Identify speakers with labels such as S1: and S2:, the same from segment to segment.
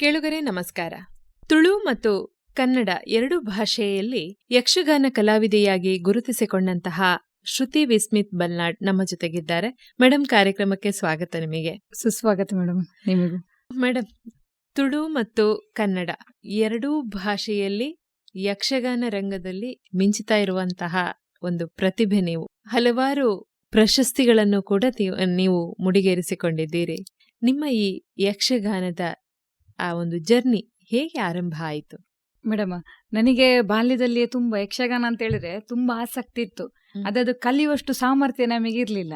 S1: ಕೇಳುಗರೆ ನಮಸ್ಕಾರ. ತುಳು ಮತ್ತು ಕನ್ನಡ ಎರಡು ಭಾಷೆಯಲ್ಲಿ ಯಕ್ಷಗಾನ ಕಲಾವಿದೆಯಾಗಿ ಗುರುತಿಸಿಕೊಂಡಂತಹ ಶ್ರುತಿ ವಿಸ್ಮಿತ್ ಬಲ್ನಾಡ್ ನಮ್ಮ ಜೊತೆಗಿದ್ದಾರೆ. ಮೇಡಮ್ ಕಾರ್ಯಕ್ರಮಕ್ಕೆ ಸ್ವಾಗತ ನಿಮಗೆ.
S2: ಸುಸ್ವಾಗತ ಮೇಡಮ್ ನಿಮಗೂ.
S1: ಮೇಡಮ್ ತುಳು ಮತ್ತು ಕನ್ನಡ ಎರಡೂ ಭಾಷೆಯಲ್ಲಿ ಯಕ್ಷಗಾನ ರಂಗದಲ್ಲಿ ಮಿಂಚುತ್ತಾ ಇರುವಂತಹ ಒಂದು ಪ್ರತಿಭೆ ನೀವು. ಹಲವಾರು ಪ್ರಶಸ್ತಿಗಳನ್ನು ಕೂಡ ನೀವು ಮುಡಿಗೇರಿಸಿಕೊಂಡಿದ್ದೀರಿ. ನಿಮ್ಮ ಈ ಯಕ್ಷಗಾನದ ಆ ಒಂದು ಜರ್ನಿ ಹೇಗೆ ಆರಂಭ ಆಯಿತು
S2: ಮೇಡಮ್, ನನಗೆ ಬಾಲ್ಯದಲ್ಲಿ ತುಂಬ ಯಕ್ಷಗಾನ ಅಂತ ಹೇಳಿದ್ರೆ ತುಂಬ ಆಸಕ್ತಿ ಇತ್ತು. ಅದದು ಕಲಿಯುವಷ್ಟು ಸಾಮರ್ಥ್ಯ ನಮಗೆ ಇರ್ಲಿಲ್ಲ.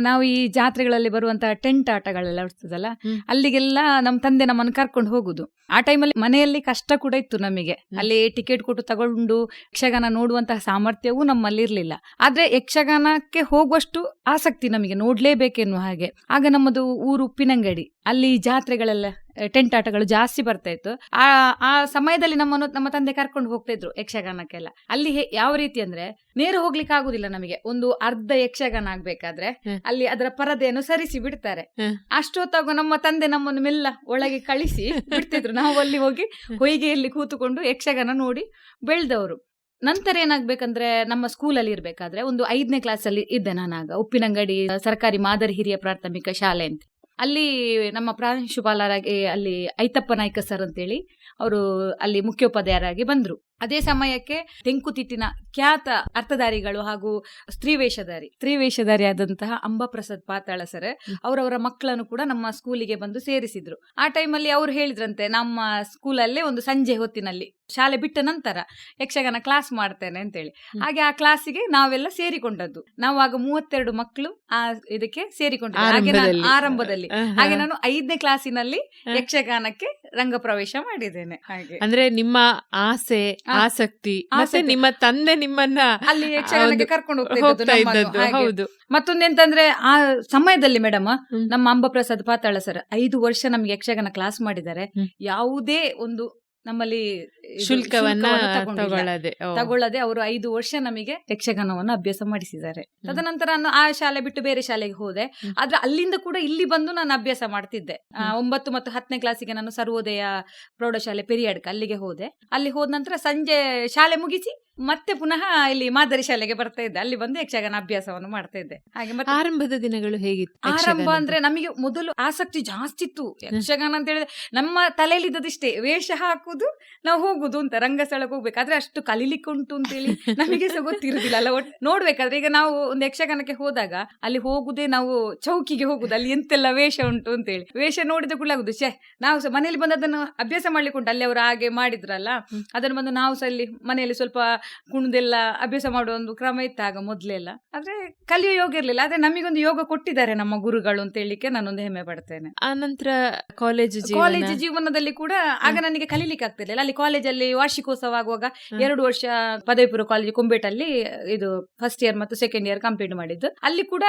S2: ನಾವು ಈ ಜಾತ್ರೆಗಳಲ್ಲಿ ಬರುವಂತಹ ಟೆಂಟ್ ಆಟಗಳೆಲ್ಲ ಇರ್ತದಲ್ಲ ಅಲ್ಲಿಗೆಲ್ಲ ನಮ್ಮ ತಂದೆ ನಮ್ಮನ್ನು ಕರ್ಕೊಂಡು ಹೋಗುದು. ಆ ಟೈಮಲ್ಲಿ ಮನೆಯಲ್ಲಿ ಕಷ್ಟ ಕೂಡ ಇತ್ತು ನಮಗೆ. ಅಲ್ಲಿ ಟಿಕೆಟ್ ಕೊಟ್ಟು ತಗೊಂಡು ಯಕ್ಷಗಾನ ನೋಡುವಂತಹ ಸಾಮರ್ಥ್ಯವೂ ನಮ್ಮಲ್ಲಿ ಇರ್ಲಿಲ್ಲ. ಆದ್ರೆ ಯಕ್ಷಗಾನಕ್ಕೆ ಹೋಗುವಷ್ಟು ಆಸಕ್ತಿ ನಮಗೆ ನೋಡ್ಲೇಬೇಕೆನ್ನುವ ಹಾಗೆ. ಆಗ ನಮ್ಮದು ಊರು ಉಪ್ಪಿನಂಗಡಿ. ಅಲ್ಲಿ ಜಾತ್ರೆಗಳೆಲ್ಲ ಟೆಂಟ್ ಆಟಗಳು ಜಾಸ್ತಿ ಬರ್ತಾ ಇತ್ತು. ಆ ಆ ಸಮಯದಲ್ಲಿ ನಮ್ಮನ್ನು ನಮ್ಮ ತಂದೆ ಕರ್ಕೊಂಡು ಹೋಗ್ತಾ ಇದ್ರು ಯಕ್ಷಗಾನಕ್ಕೆಲ್ಲ. ಅಲ್ಲಿ ಯಾವ ರೀತಿ ಅಂದ್ರೆ ನೇರ ಹೋಗ್ಲಿಕ್ಕೆ ಆಗುದಿಲ್ಲ ನಮಗೆ. ಒಂದು ಅರ್ಧ ಯಕ್ಷಗಾನ ಆಗ್ಬೇಕಾದ್ರೆ ಅಲ್ಲಿ ಅದರ ಪರದೆಯನ್ನು ಸರಿಸಿ ಬಿಡ್ತಾರೆ. ಅಷ್ಟೊತ್ತಾಗ ನಮ್ಮ ತಂದೆ ನಮ್ಮನ್ನು ಮೆಲ್ಲ ಒಳಗೆ ಕಳಿಸಿ ಬಿಡ್ತಿದ್ರು. ನಾವು ಅಲ್ಲಿ ಹೋಗಿ ಹೊಯ್ಗೆಯಲ್ಲಿ ಕೂತುಕೊಂಡು ಯಕ್ಷಗಾನ ನೋಡಿ ಬೆಳೆದವರು. ನಂತರ ಏನಾಗ್ಬೇಕಂದ್ರೆ ನಮ್ಮ ಸ್ಕೂಲಲ್ಲಿ ಇರ್ಬೇಕಾದ್ರೆ ಒಂದು ಐದನೇ ಕ್ಲಾಸಲ್ಲಿ ಇದ್ದೆ ನಾನಾಗ. ಉಪ್ಪಿನಂಗಡಿ ಸರ್ಕಾರಿ ಮಾದರಿ ಹಿರಿಯ ಪ್ರಾಥಮಿಕ ಶಾಲೆ ಅಂತ. ಅಲ್ಲಿ ನಮ್ಮ ಪ್ರಾಂಶುಪಾಲರಾಗಿ ಅಲ್ಲಿ ಐತಪ್ಪ ನಾಯ್ಕ ಸರ್ ಅಂತೇಳಿ ಅವರು ಅಲ್ಲಿ ಮುಖ್ಯೋಪಾಧ್ಯಾಯರಾಗಿ ಬಂದ್ರು. ಅದೇ ಸಮಯಕ್ಕೆ ತೆಂಕುತಿಟ್ಟಿನ ಖ್ಯಾತ ಅರ್ಥಧಾರಿಗಳು ಹಾಗೂ ಸ್ತ್ರೀವೇಷಧಾರಿ. ಸ್ತ್ರೀವೇಷಧಾರಿ ಆದಂತಹ ಅಂಬಾಪ್ರಸಾದ್ ಪಾತಾಳ ಸರ್ ಅವರವರ ಮಕ್ಕಳನ್ನು ಕೂಡ ನಮ್ಮ ಸ್ಕೂಲಿಗೆ ಬಂದು ಸೇರಿಸಿದ್ರು. ಆ ಟೈಮಲ್ಲಿ ಅವ್ರು ಹೇಳಿದ್ರಂತೆ ನಮ್ಮ ಸ್ಕೂಲಲ್ಲೇ ಒಂದು ಸಂಜೆ ಹೊತ್ತಿನಲ್ಲಿ ಶಾಲೆ ಬಿಟ್ಟ ನಂತರ ಯಕ್ಷಗಾನ ಕ್ಲಾಸ್ ಮಾಡ್ತೇನೆ ಅಂತೇಳಿ. ಹಾಗೆ ಆ ಕ್ಲಾಸಿಗೆ ನಾವೆಲ್ಲ ಸೇರಿಕೊಂಡದ್ದು. ನಾವು ಆಗ ಮೂವತ್ತೆರಡು ಮಕ್ಕಳು ಆ ಇದಕ್ಕೆ ಸೇರಿಕೊಂಡದ್ದು. ಹಾಗೆ ನಾನು
S1: ಆರಂಭದಲ್ಲಿ.
S2: ಹಾಗೆ ನಾನು ಐದನೇ ಕ್ಲಾಸಿನಲ್ಲಿ. ಯಕ್ಷಗಾನಕ್ಕೆ ರಂಗ ಪ್ರವೇಶ ಮಾಡಿದ್ದೇನೆ. ಹಾಗೆ.
S1: ಅಂದ್ರೆ ನಿಮ್ಮ ಆಸೆ ಆಸಕ್ತಿ ಮತ್ತೆ ನಿಮ್ಮ ತಂದೆ ನಿಮ್ಮನ್ನ
S2: ಅಲ್ಲಿ ಯಕ್ಷಗಾನಕ್ಕೆ ಕರ್ಕೊಂಡು ಹೋಗ್ತಾ ಇದ್ದದ್ದು.
S1: ಹೌದು
S2: ಮತ್ತೊಂದೆಂತಂದ್ರೆ ಆ ಸಮಯದಲ್ಲಿ ಮೇಡಮ್. ನಮ್ಮ ಅಂಬಪ್ರಸಾದ್ ಪಾತಾಳ ಸರ್ ಐದು ವರ್ಷ ನಮ್ಗೆ ಯಕ್ಷಗಾನ ಕ್ಲಾಸ್ ಮಾಡಿದ್ದಾರೆ. ಯಾವುದೇ ಒಂದು ನಮ್ಮಲ್ಲಿ
S1: ಶುಲ್ಕವನ್ನ. ತಗೊಳ್ಳದೆ.
S2: ತಗೊಳ್ಳದೆ ಅವರು ಐದು ವರ್ಷ ನಮಗೆ ಯಕ್ಷಗಾನವನ್ನು ಅಭ್ಯಾಸ ಮಾಡಿಸಿದ್ದಾರೆ ತದನಂತರ ನಾನು ಆ ಶಾಲೆ ಬಿಟ್ಟು ಬೇರೆ ಶಾಲೆಗೆ ಹೋದೆ. ಆದ್ರೆ ಅಲ್ಲಿಂದ ಕೂಡ ಇಲ್ಲಿ ಬಂದು ನಾನು ಅಭ್ಯಾಸ ಮಾಡ್ತಿದ್ದೆ. ಒಂಬತ್ತು ಮತ್ತು ಹತ್ತನೇ ಕ್ಲಾಸಿಗೆ ನಾನು ಸರ್ವೋದಯ ಪ್ರೌಢಶಾಲೆ ಪೆರಿಯಾಡ್ಕ ಅಲ್ಲಿಗೆ ಹೋದೆ ಅಲ್ಲಿ ಹೋದ ನಂತರ ಸಂಜೆ ಶಾಲೆ ಮುಗಿಸಿ ಮತ್ತೆ ಪುನಃ ಇಲ್ಲಿ ಮಾದರಿ ಶಾಲೆಗೆ ಬರ್ತಾ ಇದ್ದೆ. ಅಲ್ಲಿ ಬಂದು ಯಕ್ಷಗಾನ ಅಭ್ಯಾಸವನ್ನು ಮಾಡ್ತಾ ಇದ್ದೆ. ಹಾಗೆ ಮತ್ತೆ
S1: ಆರಂಭದ ದಿನಗಳು ಹೇಗಿತ್ತು
S2: ಆರಂಭ ಅಂದ್ರೆ ನಮಗೆ ಮೊದಲು ಆಸಕ್ತಿ ಜಾಸ್ತಿ ಇತ್ತು. ಯಕ್ಷಗಾನ ಅಂತ ಹೇಳಿದ್ರೆ ನಮ್ಮ ತಲೆಯಲ್ಲಿ ಇದ್ದದಿಷ್ಟೇ ವೇಷ ಹಾಕುದು ನಾವು ಹೋಗುದು ಅಂತ ರಂಗಸ್ಥಳಕ್ಕೆ ಹೋಗ್ಬೇಕಾದ್ರೆ ಅಷ್ಟು ಕಲೀಲಿಕ್ಕೆ ಉಂಟು ಅಂತೇಳಿ ನಮಗೆ ಸಹ ಗೊತ್ತಿರುದಿಲ್ಲ. ಅಲ್ಲ ಒಟ್ಟು ನೋಡ್ಬೇಕಾದ್ರೆ ಈಗ ನಾವು ಒಂದು ಯಕ್ಷಗಾನಕ್ಕೆ ಹೋದಾಗ ಅಲ್ಲಿ ಹೋಗುದೇ ನಾವು ಚೌಕಿಗೆ ಹೋಗುದು. ಅಲ್ಲಿ ಎಂತೆಲ್ಲ ವೇಷ ಉಂಟು ಅಂತ ಹೇಳಿ ವೇಷ ನೋಡಿದ ಕೂಡ ಆಗುದು. ಶೇ ನಾವು ಸಹ ಮನೇಲಿ ಬಂದು ಅದನ್ನು ಅಭ್ಯಾಸ ಮಾಡ್ಲಿಕ್ಕೆ ಉಂಟು. ಅಲ್ಲಿ ಅವರು ಹಾಗೆ ಮಾಡಿದ್ರಲ್ಲ. ಅದನ್ನು ಬಂದು ನಾವು ಸಹ ಅಲ್ಲಿ ಮನೆಯಲ್ಲಿ ಸ್ವಲ್ಪ ಕುಣದೆಲ್ಲ ಅಭ್ಯಾಸ ಮಾಡುವ ಒಂದು ಕ್ರಮ ಇತ್ತು ಆಗ ಮೊದ್ಲೆಲ್ಲ. ಆದ್ರೆ ಕಲಿಯೋ ಯೋಗ ಇರಲಿಲ್ಲ. ಆದ್ರೆ ನಮಗೊಂದು ಯೋಗ ಕೊಟ್ಟಿದ್ದಾರೆ ನಮ್ಮ ಗುರುಗಳು ಅಂತ ಹೇಳಿಕ್ಕೆ ನಾನೊಂದು ಹೆಮ್ಮೆ ಪಡ್ತೇನೆ.
S1: ಆನಂತರ ನಂತರ ಕಾಲೇಜು
S2: ಕಾಲೇಜ್ ಜೀವನದಲ್ಲಿ ಕೂಡ ಆಗ ನನಗೆ ಕಲೀಲಿಕ್ಕೆ ಆಗ್ತಿರ್ಲಿಲ್ಲ. ಅಲ್ಲಿ ಕಾಲೇಜಲ್ಲಿ ವಾರ್ಷಿಕೋತ್ಸವ ಆಗುವಾಗ. ಎರಡು ವರ್ಷ ಪದವಿ ಪೂರ್ವ ಕಾಲೇಜ್ ಕುಂಬೇಟಲ್ಲಿ ಇದು ಫಸ್ಟ್ ಇಯರ್ ಮತ್ತು ಸೆಕೆಂಡ್ ಇಯರ್ ಕಂಪ್ಲೀಟ್ ಮಾಡಿದ್ದು. ಅಲ್ಲಿ ಕೂಡ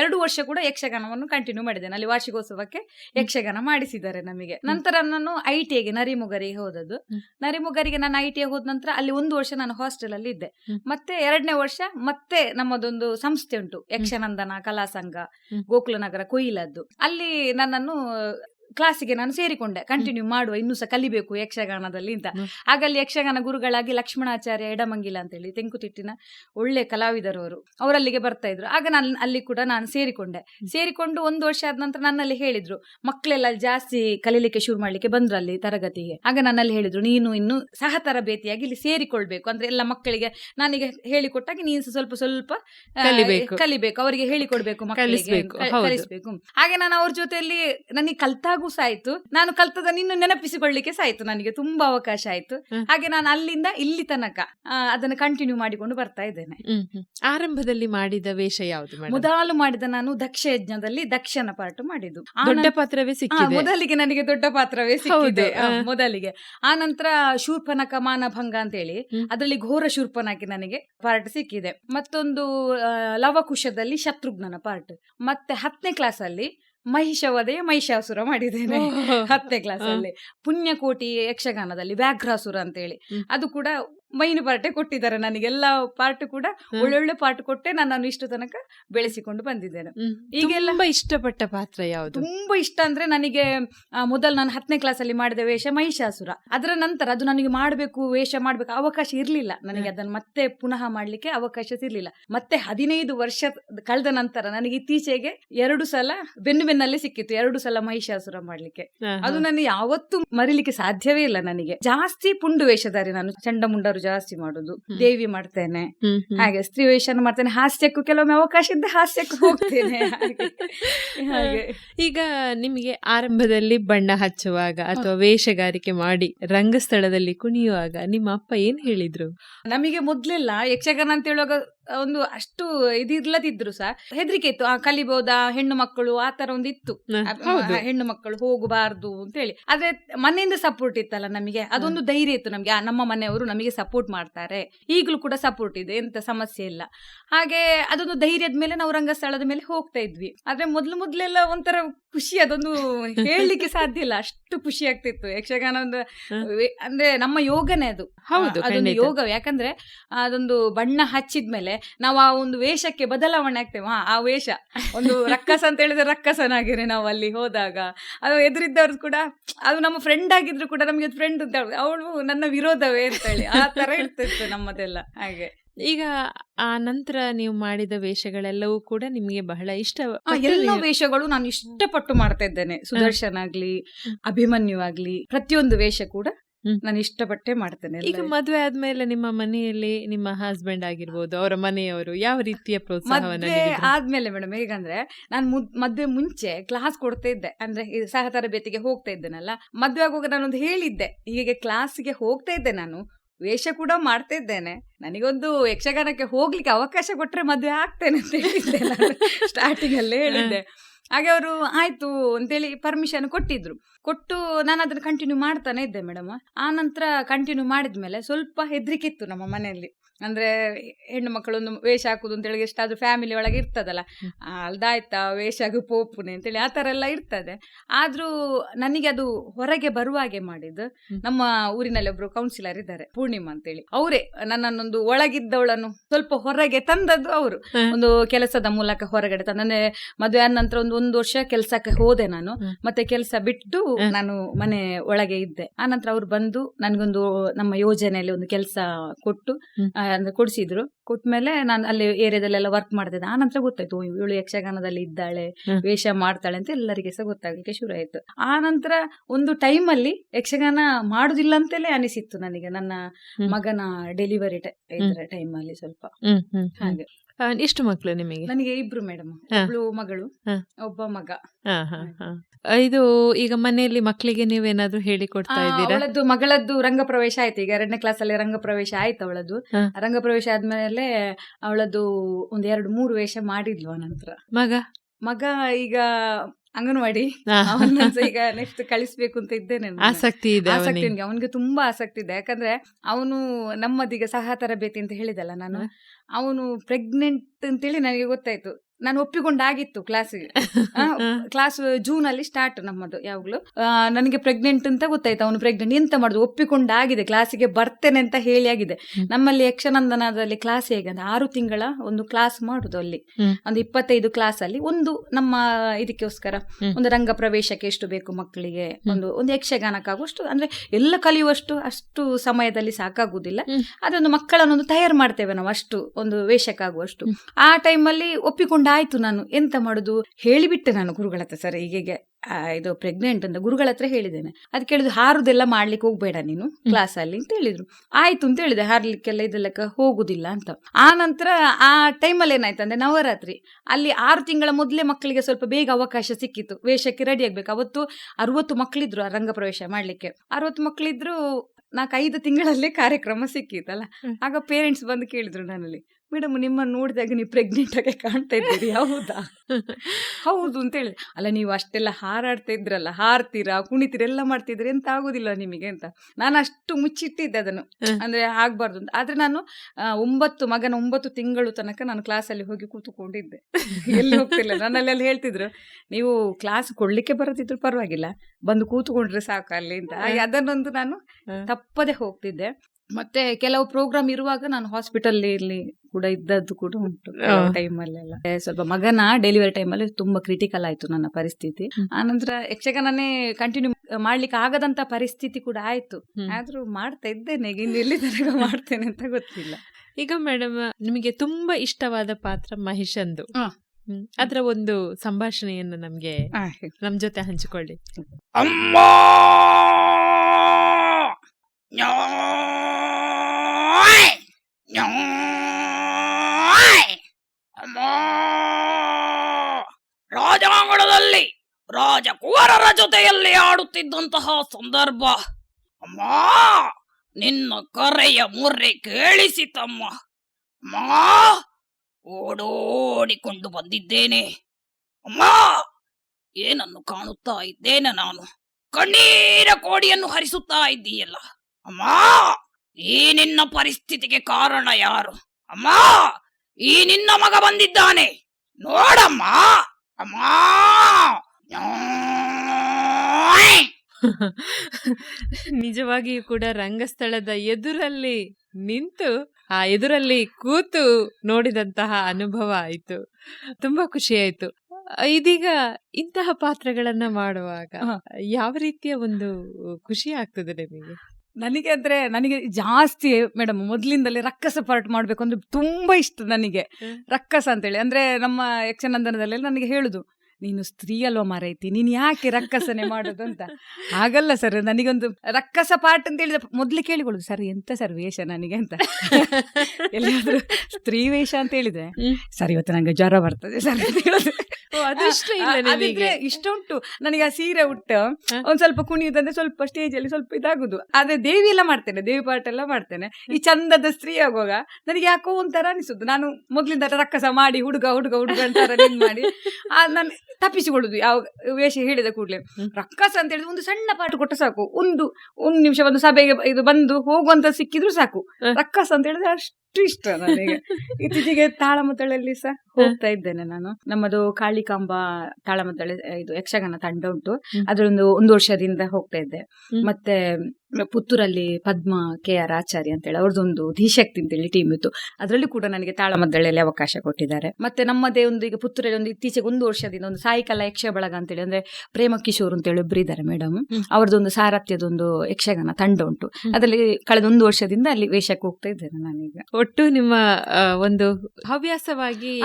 S2: ಎರಡು ವರ್ಷ ಕೂಡ ಯಕ್ಷಗಾನವನ್ನು ಕಂಟಿನ್ಯೂ ಮಾಡಿದ್ದೇನೆ. ಅಲ್ಲಿ ವಾರ್ಷಿಕೋತ್ಸವಕ್ಕೆ ಯಕ್ಷಗಾನ ಮಾಡಿಸಿದ್ದಾರೆ ನಮಗೆ. ನಂತರ ನಾನು ಐ ಟಿ ಐಗೆ ನರಿಮುಗರಿಗೆ ಹೋದದ್ದು. ನರಿಮುಗರಿಗೆ ನಾನು ಐ ಟಿ ಹೋದ ನಂತರ ಅಲ್ಲಿ ಒಂದು ವರ್ಷ ನಾನು ಹಾಸ್ಟೆಲ್ ಅಲ್ಲಿ ಇದ್ದೆ ಮತ್ತೆ ಎರಡನೇ ವರ್ಷ ಮತ್ತೆ ನಮ್ಮದೊಂದು ಸಂಸ್ಥೆ ಉಂಟು. ಯಕ್ಷನಂದನ
S1: ಕಲಾಸಂಘ
S2: ಗೋಕುಲನಗರ ಕೊಯ್ಲದ್ದು. ಅಲ್ಲಿ ನನ್ನನ್ನು ಕ್ಲಾಸಿಗೆ ನಾನು ಸೇರಿಕೊಂಡೆ. ಕಂಟಿನ್ಯೂ ಮಾಡುವ ಇನ್ನೂ ಸಹ ಕಲಿಬೇಕು ಯಕ್ಷಗಾನದಲ್ಲಿ ಅಂತ. ಹಾಗಲ್ಲಿ ಯಕ್ಷಗಾನ ಗುರುಗಳಾಗಿ ಲಕ್ಷ್ಮಣಾಚಾರ್ಯ ಎಡಮಂಗಿಲ ಅಂತೇಳಿ ತೆಂಕುತಿಟ್ಟಿನ ಒಳ್ಳೆ ಕಲಾವಿದರವರು ಅವರಲ್ಲಿಗೆ ಬರ್ತಾ ಇದ್ರು. ಆಗ ನಾನು ಅಲ್ಲಿ ಕೂಡ ನಾನು ಸೇರಿಕೊಂಡೆ. ಸೇರಿಕೊಂಡು ಒಂದು ವರ್ಷ ಆದ ನಂತರ ನನ್ನಲ್ಲಿ ಹೇಳಿದ್ರು ಮಕ್ಕಳೆಲ್ಲ ಜಾಸ್ತಿ ಕಲೀಲಿಕ್ಕೆ ಶುರು ಮಾಡ್ಲಿಕ್ಕೆ ಬಂದ್ರು ಅಲ್ಲಿ ತರಗತಿಗೆ. ಆಗ ನನ್ನಲ್ಲಿ ಹೇಳಿದ್ರು ನೀನು ಇನ್ನು ಸಹ ತರಬೇತಿಯಾಗಿ ಇಲ್ಲಿ ಸೇರಿಕೊಳ್ಬೇಕು. ಅಂದ್ರೆ ಎಲ್ಲ ಮಕ್ಕಳಿಗೆ ನಾನೀಗ ಹೇಳಿಕೊಟ್ಟಾಗ ನೀನು ಸ್ವಲ್ಪ ಸ್ವಲ್ಪ
S1: ಕಲಿಬೇಕು.
S2: ಅವರಿಗೆ ಹೇಳಿಕೊಡ್ಬೇಕು ಮಕ್ಕಳಿಗೆ.
S1: ಕಲಿಸ್ಬೇಕು.
S2: ಹಾಗೆ ನಾನು ಅವ್ರ ಜೊತೆಯಲ್ಲಿ ನನಗೆ ಕಲ್ತಾಗೂ ಸಹ ಆಯ್ತು ನಾನು ಕಲ್ತದ ನಿನ್ನ ನೆನಪಿಸಿಕೊಳ್ಳಿಕ್ಕೆ ಸಾಯ್ತು. ಆಯ್ತು ನನಗೆ ತುಂಬಾ ಅವಕಾಶ ಆಯ್ತು. ಹಾಗೆ ನಾನು ಅಲ್ಲಿಂದ ಇಲ್ಲಿ ತನಕ ಅದನ್ನು ಕಂಟಿನ್ಯೂ ಮಾಡಿಕೊಂಡು ಬರ್ತಾ ಇದ್ದೇನೆ.
S1: ಆರಂಭದಲ್ಲಿ ಮಾಡಿದ ವೇಷ ಯಾವುದು
S2: ಮೊದಲು ಮಾಡಿದ ನಾನು ದಕ್ಷ ಯಜ್ಞದಲ್ಲಿ ದಕ್ಷನ ಪಾಠ ಮಾಡಿದ್ದು.
S1: ದೊಡ್ಡ ಪಾತ್ರವೇ ಸಿಕ್ಕಿದೆ.
S2: ಮೊದಲಿಗೆ ನನಗೆ ದೊಡ್ಡ ಪಾತ್ರವೇ ಸಿಕ್ಕಿದೆ. ಮೊದಲಿಗೆ. ಆ ನಂತರ ಶೂರ್ಪನಕ ಮಾನಭಂಗ ಅಂತ ಹೇಳಿ ಅದರಲ್ಲಿ ಘೋರ ಶೂರ್ಪನಾಗಿ ನನಗೆ ಪಾರ್ಟ್ ಸಿಕ್ಕಿದೆ. ಮತ್ತೊಂದು ಲವಕುಶದಲ್ಲಿ ಶತ್ರುಘ್ನನ ಪಾರ್ಟ್. ಮತ್ತೆ ಹತ್ತನೇ ಕ್ಲಾಸ್ ಅಲ್ಲಿ ಮಹಿಷವದೆಯ ಮಹಿಷಾಸುರ ಮಾಡಿದ್ದೇನೆ. ಹತ್ತನೇ ಕ್ಲಾಸ್ ಅಲ್ಲಿ. ಪುಣ್ಯಕೋಟಿ ಯಕ್ಷಗಾನದಲ್ಲಿ ವ್ಯಾಘ್ರಾಸುರ ಅಂತ ಹೇಳಿ ಅದು ಕೂಡ ಮೈನ್ ಪಾರ್ಟೇ ಕೊಟ್ಟಿದ್ದಾರೆ ನನಗೆ ಎಲ್ಲ ಪಾರ್ಟ್ ಕೂಡ. ಒಳ್ಳೊಳ್ಳೆ ಪಾರ್ಟ್ ಕೊಟ್ಟೆ ನಾನು ಇಷ್ಟು ತನಕ ಬೆಳೆಸಿಕೊಂಡು ಬಂದಿದ್ದೇನೆ. ಈಗೆಲ್ಲ
S1: ಇಷ್ಟಪಟ್ಟ ಪಾತ್ರ ಯಾವುದು?
S2: ತುಂಬಾ ಇಷ್ಟ ಅಂದ್ರೆ ನನಗೆ ಮೊದಲು ನಾನು ಹತ್ತನೇ ಕ್ಲಾಸ್ ಅಲ್ಲಿ ಮಾಡಿದ ವೇಷ ಮಹಿಷಾಸುರ. ಅದರ ನಂತರ ಅದು ನನಗೆ ಮಾಡಬೇಕು ವೇಷ ಮಾಡಬೇಕು ಅವಕಾಶ ಇರಲಿಲ್ಲ. ನನಗೆ ಅದನ್ನು ಮತ್ತೆ ಪುನಃ ಮಾಡ್ಲಿಕ್ಕೆ ಅವಕಾಶ ಸಿರ್ಲಿಲ್ಲ. ಮತ್ತೆ ಹದಿನೈದು ವರ್ಷ ಕಳೆದ ನಂತರ ನನಗೆ ಇತ್ತೀಚೆಗೆ ಎರಡು ಸಲ ಬೆನ್ನು ಬೆನ್ನಲ್ಲಿ ಸಿಕ್ಕಿತ್ತು ಎರಡು ಸಲ ಮಹಿಷಾಸುರ ಮಾಡ್ಲಿಕ್ಕೆ. ಅದು. ನನಗೆ ಯಾವತ್ತೂ ಮರಿಲಿಕ್ಕೆ ಸಾಧ್ಯವೇ ಇಲ್ಲ ನನಗೆ. ಜಾಸ್ತಿ ಪುಂಡು ವೇಷಧಾರಿ ನಾನು ಚಂಡಮುಂಡರು ಜಾಸ್ತಿ ಮಾಡುದು. ದೇವಿ ಮಾಡ್ತೇನೆ. ಹಾಗೆ ಸ್ತ್ರೀ ವೇಷನ ಮಾಡ್ತೇನೆ. ಹಾಸ್ಯಕ್ಕೂ ಕೆಲವೊಮ್ಮೆ ಅವಕಾಶ ಇದ್ದ ಹಾಸ್ಯಕ್ಕೂ ಹೋಗ್ತೇನೆ. ಹಾಗೆ. ಹಾಗೆ.
S1: ಈಗ ನಿಮಗೆ ಆರಂಭದಲ್ಲಿ ಬಣ್ಣ ಹಚ್ಚುವಾಗ ಅಥವಾ ವೇಷಗಾರಿಕೆ ಮಾಡಿ ರಂಗಸ್ಥಳದಲ್ಲಿ ಕುಣಿಯುವಾಗ ನಿಮ್ಮ ಅಪ್ಪ ಏನ್ ಹೇಳಿದ್ರು?
S2: ನಮಗೆ ಮೊದ್ಲೆಲ್ಲ ಯಕ್ಷಗಾನ ಅಂತ ಹೇಳುವಾಗ ಒಂದು ಅಷ್ಟು ಇದಿರ್ಲದಿದ್ರು ಸಹ ಹೆದರಿಕೆ ಇತ್ತು. ಆ ಕಲಿಬೋದ ಹೆಣ್ಣು ಮಕ್ಕಳು ಆ ತರ ಒಂದು ಇತ್ತು. ಹೆಣ್ಣು ಮಕ್ಕಳು ಹೋಗಬಾರ್ದು ಅಂತ ಹೇಳಿ. ಆದ್ರೆ ಮನೆಯಿಂದ ಸಪೋರ್ಟ್ ಇತ್ತಲ್ಲ ನಮಗೆ. ಅದೊಂದು ಧೈರ್ಯ ಇತ್ತು ನಮಗೆ. ಆ, ನಮ್ಮ ಮನೆಯವರು ನಮಗೆ ಸಪೋರ್ಟ್ ಮಾಡ್ತಾರೆ. ಈಗಲೂ ಕೂಡ ಸಪೋರ್ಟ್ ಇದೆ. ಎಂತ ಸಮಸ್ಯೆ ಇಲ್ಲ. ಹಾಗೆ ಅದೊಂದು ಧೈರ್ಯದ ಮೇಲೆ ನಾವು ರಂಗಸ್ಥಳದ ಮೇಲೆ ಹೋಗ್ತಾ ಇದ್ವಿ. ಆದ್ರೆ ಮೊದ್ಲು ಮೊದ್ಲೆಲ್ಲ ಒಂಥರ ಖುಷಿ ಅದೊಂದು ಹೇಳಲಿಕ್ಕೆ ಸಾಧ್ಯ ಇಲ್ಲ. ಅಷ್ಟು ಖುಷಿ ಆಗ್ತಿತ್ತು. ಯಕ್ಷಗಾನ ಒಂದು ಅಂದ್ರೆ ನಮ್ಮ ಯೋಗನೇ ಅದು.
S1: ಹೌದು
S2: ಅದೊಂದು. ಯೋಗ ಯಾಕಂದ್ರೆ ಅದೊಂದು ಬಣ್ಣ ಹಚ್ಚಿದ್ಮೇಲೆ ನಾವು ಆ ಒಂದು ವೇಷಕ್ಕೆ ಬದಲಾವಣೆ ಆಗ್ತೇವೆ. ಹಾ, ಆ ವೇಷ. ಒಂದು ರಕ್ಕಸ ಅಂತ ಹೇಳಿದ್ರೆ ರಕ್ಕಸನಾಗಿರಿ ನಾವು ಅಲ್ಲಿ ಹೋದಾಗ. ಅದು ಎದುರಿದ್ದವ್ರು ಕೂಡ ಅದು ನಮ್ಮ ಫ್ರೆಂಡ್ ಆಗಿದ್ರು ಕೂಡ ನಮ್ಗೆ ಫ್ರೆಂಡ್ ಅಂತ ಅವಳು ನನ್ನ ವಿರೋಧವೇ ಅಂತ ಹೇಳಿ ಆ ತರ ಇರ್ತಿತ್ತು ನಮ್ಮದೆಲ್ಲ. ಹಾಗೆ.
S1: ಈಗ ಆ ನಂತರ ನೀವು ಮಾಡಿದ ವೇಷಗಳೆಲ್ಲವೂ ಕೂಡ ನಿಮಗೆ ಬಹಳ ಇಷ್ಟ
S2: ಆ, ಎಲ್ಲ ವೇಷಗಳು ನಾನು ಇಷ್ಟಪಟ್ಟು ಮಾಡ್ತಾ ಇದ್ದೇನೆ. ಸುದರ್ಶನ್ ಆಗ್ಲಿ ಅಭಿಮನ್ಯು ಆಗ್ಲಿ ಪ್ರತಿಯೊಂದು ವೇಷ ಕೂಡ
S1: ಹ್ಮ್.
S2: ನಾನು ಇಷ್ಟಪಟ್ಟೆ ಮಾಡ್ತೇನೆ ಎಲ್ಲ
S1: ಈಗ ಮದುವೆ ಆದ್ಮೇಲೆ ನಿಮ್ಮ ಮನೆಯಲ್ಲಿ ನಿಮ್ಮ ಹಸ್ಬೆಂಡ್ ಆಗಿರ್ಬೋದು ಅವರ ಮನೆಯವರು ಯಾವ ರೀತಿಯ ಪ್ರೋತ್ಸಾಹವನ್ನ
S2: ಮದ್ವೆ
S1: ನೀಡಿದ್ರು?
S2: ಆದ್ಮೇಲೆ ಮೇಡಮ್ ಹೇಗಂದ್ರೆ ನಾನು ಮದ್ವೆ ಮುಂಚೆ ಕ್ಲಾಸ್ ಕೊಡ್ತಾ ಇದ್ದೆ. ಅಂದ್ರೆ ಈ ಸಹ ತರಬೇತಿಗೆ ಹೋಗ್ತಾ ಇದ್ದೇನಲ್ಲ? ಮದ್ವೆ ಆಗುವಾಗ ನಾನೊಂದು ಹೇಳಿದ್ದೆ. ಹೀಗೆ ಕ್ಲಾಸ್ಗೆ ಹೋಗ್ತಾ ಇದ್ದೆ ನಾನು. ವೇಷ ಕೂಡ ಮಾಡ್ತಾ ಇದ್ದೇನೆ ನನಗೊಂದು ಯಕ್ಷಗಾನಕ್ಕೆ ಹೋಗ್ಲಿಕ್ಕೆ ಅವಕಾಶ ಕೊಟ್ರೆ ಮದುವೆ ಆಗ್ತೇನೆ ಅಂತ ಹೇಳಿದ್ದೆ ಸ್ಟಾರ್ಟಿಂಗ್ ಅಲ್ಲಿ ಹೇಳಿದ್ದೆ. ಹಾಗೆ ಅವರು ಆಯ್ತು ಅಂತೇಳಿ ಪರ್ಮಿಷನ್ ಕೊಟ್ಟಿದ್ರು. ಕೊಟ್ಟು ನಾನು ಅದನ್ನ ಕಂಟಿನ್ಯೂ ಮಾಡ್ತಾನೆ ಇದ್ದೆ ಮೇಡಮ್ ಆ ನಂತರ ಕಂಟಿನ್ಯೂ ಮಾಡಿದ್ಮೇಲೆ ಸ್ವಲ್ಪ ಹೆದರಿಕೆ ಇತ್ತು ನಮ್ಮ ಮನೆಯಲ್ಲಿ. ಅಂದ್ರೆ ಹೆಣ್ಣು ಮಕ್ಕಳೊಂದು ವೇಷ ಹಾಕುದು ಅಂತೇಳಿ ಎಷ್ಟಾದ್ರೂ ಫ್ಯಾಮಿಲಿ ಒಳಗೆ ಇರ್ತದಲ್ಲ. ಅಲ್ದಾಯ್ತಾ ವೇಷ ಆಗು ಪೋಪುನೆ ಅಂತೇಳಿ ಆ ಥರ ಎಲ್ಲ ಇರ್ತದೆ. ಆದ್ರೂ ನನಗೆ ಅದು ಹೊರಗೆ ಬರುವಾಗೆ ಮಾಡಿದ್ದು. ನಮ್ಮ ಊರಿನಲ್ಲಿ ಒಬ್ರು ಕೌನ್ಸಿಲರ್ ಇದ್ದಾರೆ ಪೂರ್ಣಿಮಾ ಅಂತೇಳಿ ಅವರೇ ನನ್ನನ್ನೊಂದು ಒಳಗಿದ್ದವಳನ್ನು ಸ್ವಲ್ಪ ಹೊರಗೆ ತಂದದ್ದು ಅವರು. ಒಂದು ಕೆಲಸದ ಮೂಲಕ ಹೊರಗಡೆ ತಂದೆ ಮದುವೆ ಆದ ನಂತರ ಒಂದು ಒಂದು ವರ್ಷ ಕೆಲಸಕ್ಕೆ ಹೋದೆ ನಾನು. ಮತ್ತೆ ಕೆಲಸ ಬಿಟ್ಟು ನಾನು ಮನೆ ಒಳಗೆ ಇದ್ದೆ. ಆ ನಂತರ ಅವ್ರು ಬಂದು ನನಗೊಂದು ನಮ್ಮ ಯೋಜನೆಯಲ್ಲಿ ಒಂದು ಕೆಲಸ ಕೊಟ್ಟು ಅಂದ್ರೆ ಕೊಡಿಸಿದ್ರು. ಕೊಟ್ಮೇಲೆ ನಾನು ಅಲ್ಲಿ ಏರಿಯಾದಲ್ಲೆಲ್ಲ ವರ್ಕ್ ಮಾಡ್ತಿದ್ದೆ. ಆ ನಂತರ ಗೊತ್ತಾಯ್ತು ಇವಳು ಯಕ್ಷಗಾನದಲ್ಲಿ ಇದ್ದಾಳೆ. ವೇಷ ಮಾಡ್ತಾಳೆ ಅಂತ ಎಲ್ಲರಿಗೆ ಸಹ ಗೊತ್ತಾಗ್ಲಿಕ್ಕೆ ಶುರು ಆಯ್ತು. ಆ ನಂತರ ಒಂದು ಟೈಮಲ್ಲಿ ಯಕ್ಷಗಾನ ಮಾಡುದಿಲ್ಲ ಅಂತಲೇ ಅನಿಸಿತ್ತು ನನಗೆ. ನನ್ನ ಮಗನ ಡೆಲಿವರಿ ಟೈಮ್ ಅಲ್ಲಿ ಸ್ವಲ್ಪ. ಹಾಗೆ.
S1: ಎಷ್ಟು ಮಕ್ಕಳು ನಿಮಗೆ?
S2: ನನಗೆ ಇಬ್ರು ಮೇಡಮ್. ಒಬ್ಳು ಮಗಳು ಒಬ್ಬ ಮಗ.
S1: ಇದು ಈಗ ಮನೆಯಲ್ಲಿ ಮಕ್ಕಳಿಗೆ ನೀವೇನಾದ್ರೂ ಹೇಳಿ
S2: ಕೊಡ್ತಾ
S1: ಇದ್ದೀರಾ?
S2: ಅವಳದ್ದು ಮಗಳದ್ದು ರಂಗ ಪ್ರವೇಶ ಆಯ್ತು. ಈಗ ಎರಡನೇ ಕ್ಲಾಸ್ ಅಲ್ಲಿ ರಂಗ ಪ್ರವೇಶ ಆಯ್ತು ಅವಳದ್ದು. ರಂಗ ಪ್ರವೇಶ ಆದ್ಮೇಲೆ ಅವಳದ್ದು ಒಂದ್ ಎರಡು ಮೂರು ವೇಷ ಮಾಡಿದ್ಲು ನಂತರ
S1: ಮಗ?
S2: ಮಗ ಈಗ ಅಂಗನವಾಡಿ. ಈಗ ನೆಕ್ಸ್ಟ್ ಕಳಿಸ್ಬೇಕು ಅಂತ ಇದ್ದೇನೆ
S1: ಆಸಕ್ತಿ ಇದೆ
S2: ಆಸಕ್ತಿ
S1: ಅವನಿಗೆ.
S2: ಅವನಿಗೆ ತುಂಬಾ ಆಸಕ್ತಿ ಇದೆ. ಯಾಕಂದ್ರೆ ಅವನು ನಮ್ಮದೀಗ ಸಹ ತರಬೇತಿ ಅಂತ ಹೇಳಿದಲ್ಲ ನಾನು. ಅವನು ಪ್ರೆಗ್ನೆಂಟ್ ಅಂತೇಳಿ ನನಗೆ ಗೊತ್ತಾಯ್ತು. ನಾನು ಒಪ್ಪಿಕೊಂಡಾಗಿತ್ತು ಕ್ಲಾಸಿಗೆ ಕ್ಲಾಸ್ ಜೂನ್ ಅಲ್ಲಿ ಸ್ಟಾರ್ಟ್ ನಮ್ಮದು ಯಾವಾಗ್ಲೂ. ನನಗೆ ಪ್ರೆಗ್ನೆಂಟ್ ಅಂತ ಗೊತ್ತಾಯ್ತು ಅವನು ಪ್ರೆಗ್ನೆಂಟ್ ಎಂತ ಮಾಡುದು? ಒಪ್ಪಿಕೊಂಡಾಗಿದೆ ಕ್ಲಾಸಿಗೆ ಬರ್ತೇನೆ ಅಂತ ಹೇಳಿ ಆಗಿದೆ. ನಮ್ಮಲ್ಲಿ ಯಕ್ಷನಂದನದಲ್ಲಿ ಕ್ಲಾಸ್ ಹೇಗೆ ಅಂದ್ರೆ ಆರು ತಿಂಗಳ ಒಂದು ಕ್ಲಾಸ್ ಮಾಡುದು ಅಲ್ಲಿ. ಒಂದು ಇಪ್ಪತ್ತೈದು ಕ್ಲಾಸ್ ಅಲ್ಲಿ ಒಂದು ನಮ್ಮ ಇದಕ್ಕೋಸ್ಕರ ಒಂದು ರಂಗ ಪ್ರವೇಶಕ್ಕೆ ಎಷ್ಟು ಬೇಕು ಮಕ್ಕಳಿಗೆ. ಒಂದು ಒಂದು ಯಕ್ಷಗಾನಕ್ಕಾಗುವಷ್ಟು ಅಂದ್ರೆ ಎಲ್ಲ ಕಲಿಯುವಷ್ಟು ಅಷ್ಟು ಸಮಯದಲ್ಲಿ ಸಾಕಾಗುವುದಿಲ್ಲ. ಅದೊಂದು ಮಕ್ಕಳನ್ನೊಂದು ತಯಾರು ಮಾಡ್ತೇವೆ ನಾವು ಅಷ್ಟು ಒಂದು ವೇಷಕ್ಕಾಗುವಷ್ಟು. ಆ ಟೈಮಲ್ಲಿ ಒಪ್ಪಿಕೊಂಡಾಯ್ತು ನಾನು? ಎಂತ ಮಾಡುದು? ಹೇಳಿಬಿಟ್ಟೆ ನಾನು ಗುರುಗಳ ಹತ್ರ ಸರ್ ಹೀಗೆ ಇದು ಪ್ರೆಗ್ನೆಂಟ್ ಅಂತ ಗುರುಗಳ ಹತ್ರ ಹೇಳಿದ್ದೇನೆ. ಅದು ಕೇಳಿದ್ರು ಹಾರುದೆಲ್ಲ ಮಾಡ್ಲಿಕ್ಕೆ ಹೋಗ್ಬೇಡ ನೀನು ಕ್ಲಾಸ್ ಅಲ್ಲಿ ಅಂತ ಹೇಳಿದ್ರು. ಆಯ್ತು ಅಂತ ಹೇಳಿದೆ ಹಾರ್ಲಿಕ್ಕೆಲ್ಲ ಇದೆಲ್ಲಕ್ಕ ಹೋಗುದಿಲ್ಲ ಅಂತ. ಆ ನಂತರ ಆ ಟೈಮಲ್ಲಿ ಏನಾಯ್ತು ಅಂದ್ರೆ ನವರಾತ್ರಿ. ಅಲ್ಲಿ ಆರು ತಿಂಗಳ ಮೊದಲೇ ಮಕ್ಕಳಿಗೆ ಸ್ವಲ್ಪ ಬೇಗ ಅವಕಾಶ ಸಿಕ್ಕಿತ್ತು. ವೇಷಕ್ಕೆ ರೆಡಿ ಆಗ್ಬೇಕು. ಅವತ್ತು ಅರವತ್ತು ಮಕ್ಕಳಿದ್ರು ಆ ರಂಗ ಪ್ರವೇಶ ಮಾಡ್ಲಿಕ್ಕೆ. ಅರವತ್ತು ಮಕ್ಕಳಿದ್ರು ನಾಲ್ಕೈದು ತಿಂಗಳಲ್ಲೇ ಕಾರ್ಯಕ್ರಮ ಸಿಕ್ಕಿತ್ತಲ್ಲ. ಆಗ ಪೇರೆಂಟ್ಸ್ ಬಂದು ಕೇಳಿದ್ರು ನನ್ನಲ್ಲಿ ಮೇಡಮ್ ನಿಮ್ಮನ್ನು ನೋಡಿದಾಗ ನೀವು ಪ್ರೆಗ್ನೆಂಟ್ ಆಗಿ ಕಾಣ್ತಾ ಇದ್ದೀರಿ ಹೌದಾ? ಹೌದು ಅಂತ ಹೇಳಿದೆ ಅಲ್ಲ ನೀವು ಅಷ್ಟೆಲ್ಲ ಹಾರಾಡ್ತಾ ಇದ್ರಲ್ಲ ಹಾರ್ತೀರಾ ಕುಣಿತೀರ ಎಲ್ಲ ಮಾಡ್ತಿದ್ರೆ ಎಂತ ಆಗುದಿಲ್ಲ ನಿಮಗೆ ಅಂತ. ನಾನು ಅಷ್ಟು ಮುಚ್ಚಿಟ್ಟಿದ್ದೆ ಅದನ್ನು. ಅಂದ್ರೆ ಆಗ್ಬಾರ್ದು ಅಂತ. ಆದ್ರೆ ನಾನು ಒಂಬತ್ತು ಮಗನ ಒಂಬತ್ತು ತಿಂಗಳು ತನಕ ನಾನು ಕ್ಲಾಸಲ್ಲಿ ಹೋಗಿ ಕೂತುಕೊಂಡಿದ್ದೆ. ಎಲ್ಲಿ ಹೋಗ್ತಿಲ್ಲ ನನ್ನಲ್ಲಿ ಅಲ್ಲಿ ಹೇಳ್ತಿದ್ರು ನೀವು ಕ್ಲಾಸ್ ಕೊಡ್ಲಿಕ್ಕೆ ಬರದಿದ್ರು ಪರವಾಗಿಲ್ಲ ಬಂದು ಕೂತ್ಕೊಂಡ್ರೆ ಸಾಕು ಅಲ್ಲಿ ಅಂತ. ಅದನ್ನೊಂದು ನಾನು ತಪ್ಪದೆ ಹೋಗ್ತಿದ್ದೆ. ಮತ್ತೆ ಕೆಲವು ಪ್ರೋಗ್ರಾಮ್ ಇರುವಾಗ ನಾನು ಹಾಸ್ಪಿಟಲ್ ಇಲ್ಲಿ ಕೂಡ ಇದ್ದದ್ದು ಕೂಡ ಉಂಟು. ಟೈಮಲ್ಲೆಲ್ಲ ಸ್ವಲ್ಪ ಮಗನ ಡೆಲಿವರಿ ಟೈಮಲ್ಲಿ ತುಂಬಾ ಕ್ರಿಟಿಕಲ್ ಆಯ್ತು ನನ್ನ ಪರಿಸ್ಥಿತಿ. ಆನಂತರ ಯಕ್ಷಗಾನನೇ ಕಂಟಿನ್ಯೂ ಮಾಡ್ಲಿಕ್ಕೆ ಆಗದಂತ ಪರಿಸ್ಥಿತಿ ಕೂಡ ಆಯ್ತು. ಆದ್ರೂ ಮಾಡ್ತಾ ಇದ್ದೇನೆ ಇನ್ನು ಎಲ್ಲಿ ತನಕ ಮಾಡ್ತೇನೆ ಅಂತ ಗೊತ್ತಿಲ್ಲ.
S1: ಈಗ ಮೇಡಮ್ ನಿಮಗೆ ತುಂಬಾ ಇಷ್ಟವಾದ ಪಾತ್ರ ಮಹಿಷಂದು. ಅದರ ಒಂದು ಸಂಭಾಷಣೆಯನ್ನು ನಮ್ಗೆ ನಮ್ ಜೊತೆ ಹಂಚಿಕೊಳ್ಳಿ.
S3: ಅಮ್ಮ! ಜೊತೆಯಲ್ಲಿ ಆಡುತ್ತಿದ್ದಂತಹ ಸಂದರ್ಭ. ಅಮ್ಮ, ನಿನ್ನ ಕರೆಯ ಮುರ್ರೆ ಕೇಳಿಸಿತಮ್ಮ ಅಮ್ಮ, ಓಡೋಡಿಕೊಂಡು ಬಂದಿದ್ದೇನೆ. ಅಮ್ಮ, ಏನನ್ನು ಕಾಣುತ್ತಾ ಇದ್ದೇನೆ ನಾನು? ಕಣ್ಣೀರ ಕೋಡಿಯನ್ನು ಹರಿಸುತ್ತಾ ಇದ್ದೀಯಲ್ಲ. ಅಮ್ಮ, ಈ ನಿನ್ನ ಪರಿಸ್ಥಿತಿಗೆ ಕಾರಣ ಯಾರು? ಅಮ್ಮ, ಈ ನಿನ್ನ ಮಗ ಬಂದಿದ್ದಾನೆ. ನೋಡಮ್ಮ, ಅಮ್ಮ!
S1: ನಿಜವಾಗಿಯೂ ಕೂಡ ರಂಗಸ್ಥಳದ ಎದುರಲ್ಲಿ ನಿಂತು ಆ ಎದುರಲ್ಲಿ ಕೂತು ನೋಡಿದಂತಹ ಅನುಭವ ಆಯ್ತು. ತುಂಬಾ ಖುಷಿ ಆಯ್ತು. ಇದೀಗ ಇಂತಹ ಪಾತ್ರಗಳನ್ನ ಮಾಡುವಾಗ ಯಾವ ರೀತಿಯ ಒಂದು ಖುಷಿ ಆಗ್ತದೆ ನಿಮಗೆ?
S2: ನನಗೆ ಅಂದ್ರೆ ನನಗೆ ಜಾಸ್ತಿ ಮೇಡಮ್ ಮೊದಲಿಂದಲೇ ರಕ್ಕಸ ಪಾರ್ಟ್ ಮಾಡ್ಬೇಕು ಅಂದ್ರೆ ತುಂಬಾ ಇಷ್ಟ ನನಗೆ. ರಕ್ಕಸ ಅಂತೇಳಿ. ಅಂದ್ರೆ ನಮ್ಮ ಯಕ್ಷನಂದನದಲ್ಲಿ ನನಗೆ ಹೇಳುದು ನೀನು ಸ್ತ್ರೀ ಅಲ್ವಾ ಮಾರೈತಿ? ನೀನ್ ಯಾಕೆ ರಕ್ಕಸನೆ ಮಾಡೋದು ಅಂತ? ಹಾಗಲ್ಲ ಸರ್ ನನಗೊಂದು ರಕ್ಕಸ ಪಾರ್ಟ್ ಅಂತ ಹೇಳಿದ ಮೊದ್ಲು ಕೇಳಿಕೊಳ್ಳುದು ಸರ್ ಎಂತ ಸರ್ ವೇಷ ನನಗೆ ಅಂತ? ಎಲ್ಲಾದ್ರೂ ಸ್ತ್ರೀ ವೇಷ ಅಂತ ಹೇಳಿದ್ರೆ ಸರ್ ಇವತ್ತು ನಂಗೆ ಜ್ವರ ಬರ್ತದೆ ಸರ್ ಅಂತ ಹೇಳುದು.
S1: ಓ, ಇಷ್ಟ ಇಲ್ಲ ನಿಮಗೆ.
S2: ಇಷ್ಟುಂಟು. ನನಗೆ ಆ ಸೀರೆ ಉಟ್ಟು ಒಂದು ಸ್ವಲ್ಪ ಕುಣಿಯುದಂದ್ರೆ ಸ್ವಲ್ಪ ಸ್ಟೇಜ್ ಅಲ್ಲಿ ಸ್ವಲ್ಪ ಇದಾಗುದು. ಆದ್ರೆ ದೇವಿ ಎಲ್ಲ ಮಾಡ್ತೇನೆ ದೇವಿ ಪಾಠ ಎಲ್ಲ ಮಾಡ್ತೇನೆ. ಈ ಚಂದದ ಸ್ತ್ರೀ ಆಗುವಾಗ ನನಗೆ ಯಾಕೋ ಒಂಥರ ಅನಿಸುದು. ನಾನು ಮೊದ್ಲಿಂದ ರಕ್ಕಸ ಮಾಡಿ ಹುಡುಗ ಹುಡುಗ ಹುಡುಗ ಅಂತ ನಿನ್ ಮಾಡಿ. ಆ ನಾನು ತಪ್ಪಿಸಿಕೊಳ್ಳುದು ಯಾವ ವೇಷ ಹೇಳಿದ ಕೂಡಲೇ. ರಕ್ಕಸ ಅಂತ ಹೇಳಿದ್ರೆ ಒಂದು ಸಣ್ಣ ಪಾಠ ಕೊಟ್ಟ ಸಾಕು. ಒಂದು ಒಂದು ನಿಮಿಷ ಒಂದು ಸಭೆಗೆ ಇದು ಬಂದು ಹೋಗುವಂತ ಸಿಕ್ಕಿದ್ರು ಸಾಕು. ರಕ್ಕಸ ಅಂತ ಹೇಳಿದ್ರೆ ಅಷ್ಟು ಇಷ್ಟ ನನಗೆ. ಇತ್ತೀಚೆಗೆ ತಾಳಮದ್ದಳಲ್ಲಿ ಸಹ ಹೋಗ್ತಾ ಇದ್ದೇನೆ ನಾನು. ನಮ್ಮದು ಕಾಳಿಕಾಂಬ ತಾಳಮದ್ದಳೆ ಇದು ಯಕ್ಷಗಾನ ತಂಡ ಉಂಟು. ಅದರೊಂದು ಒಂದು ವರ್ಷದಿಂದ ಹೋಗ್ತಾ ಇದ್ದೆ. ಮತ್ತೆ ಪುತ್ತೂರಲ್ಲಿ ಪದ್ಮ ಕೆ ಆರ್ ಆಚಾರ್ಯ ಅಂತೇಳಿ ಅವ್ರದ್ದೊಂದು ಧೀಶಕ್ತಿ ಅಂತೇಳಿ ಟೀಮ್ ಇತ್ತು. ಅದರಲ್ಲಿ ಕೂಡ ನನಗೆ ತಾಳಮದ್ದಳೆಯಲ್ಲಿ ಅವಕಾಶ ಕೊಟ್ಟಿದ್ದಾರೆ. ಮತ್ತೆ ನಮ್ಮದೇ ಒಂದು ಈಗ ಪುತ್ತೂರಲ್ಲಿ ಒಂದು ಇತ್ತೀಚೆಗೆ ಒಂದು ವರ್ಷದಿಂದ ಒಂದು ಸಾಯಿಕಲಾ ಯಕ್ಷ ಬಳಗ ಅಂತೇಳಿ ಅಂದ್ರೆ ಪ್ರೇಮ ಕಿಶೋರ್ ಅಂತೇಳಿ ಒಬ್ರು ಇದ್ದಾರೆ ಮೇಡಮ್. ಅವ್ರದ್ದೊಂದು ಸಾರಥ್ಯದೊಂದು ಯಕ್ಷಗಾನ ತಂಡ ಉಂಟು. ಅದರಲ್ಲಿ ಕಳೆದ ಒಂದು ವರ್ಷದಿಂದ ಅಲ್ಲಿ ವೇಷಕ್ಕೆ ಹೋಗ್ತಾ ಇದ್ದೇನೆ ನಾನೀಗ.
S1: ಒಟ್ಟು ನಿಮ್ಮ ಒಂದು ಹವ್ಯಾಸವಾಗಿ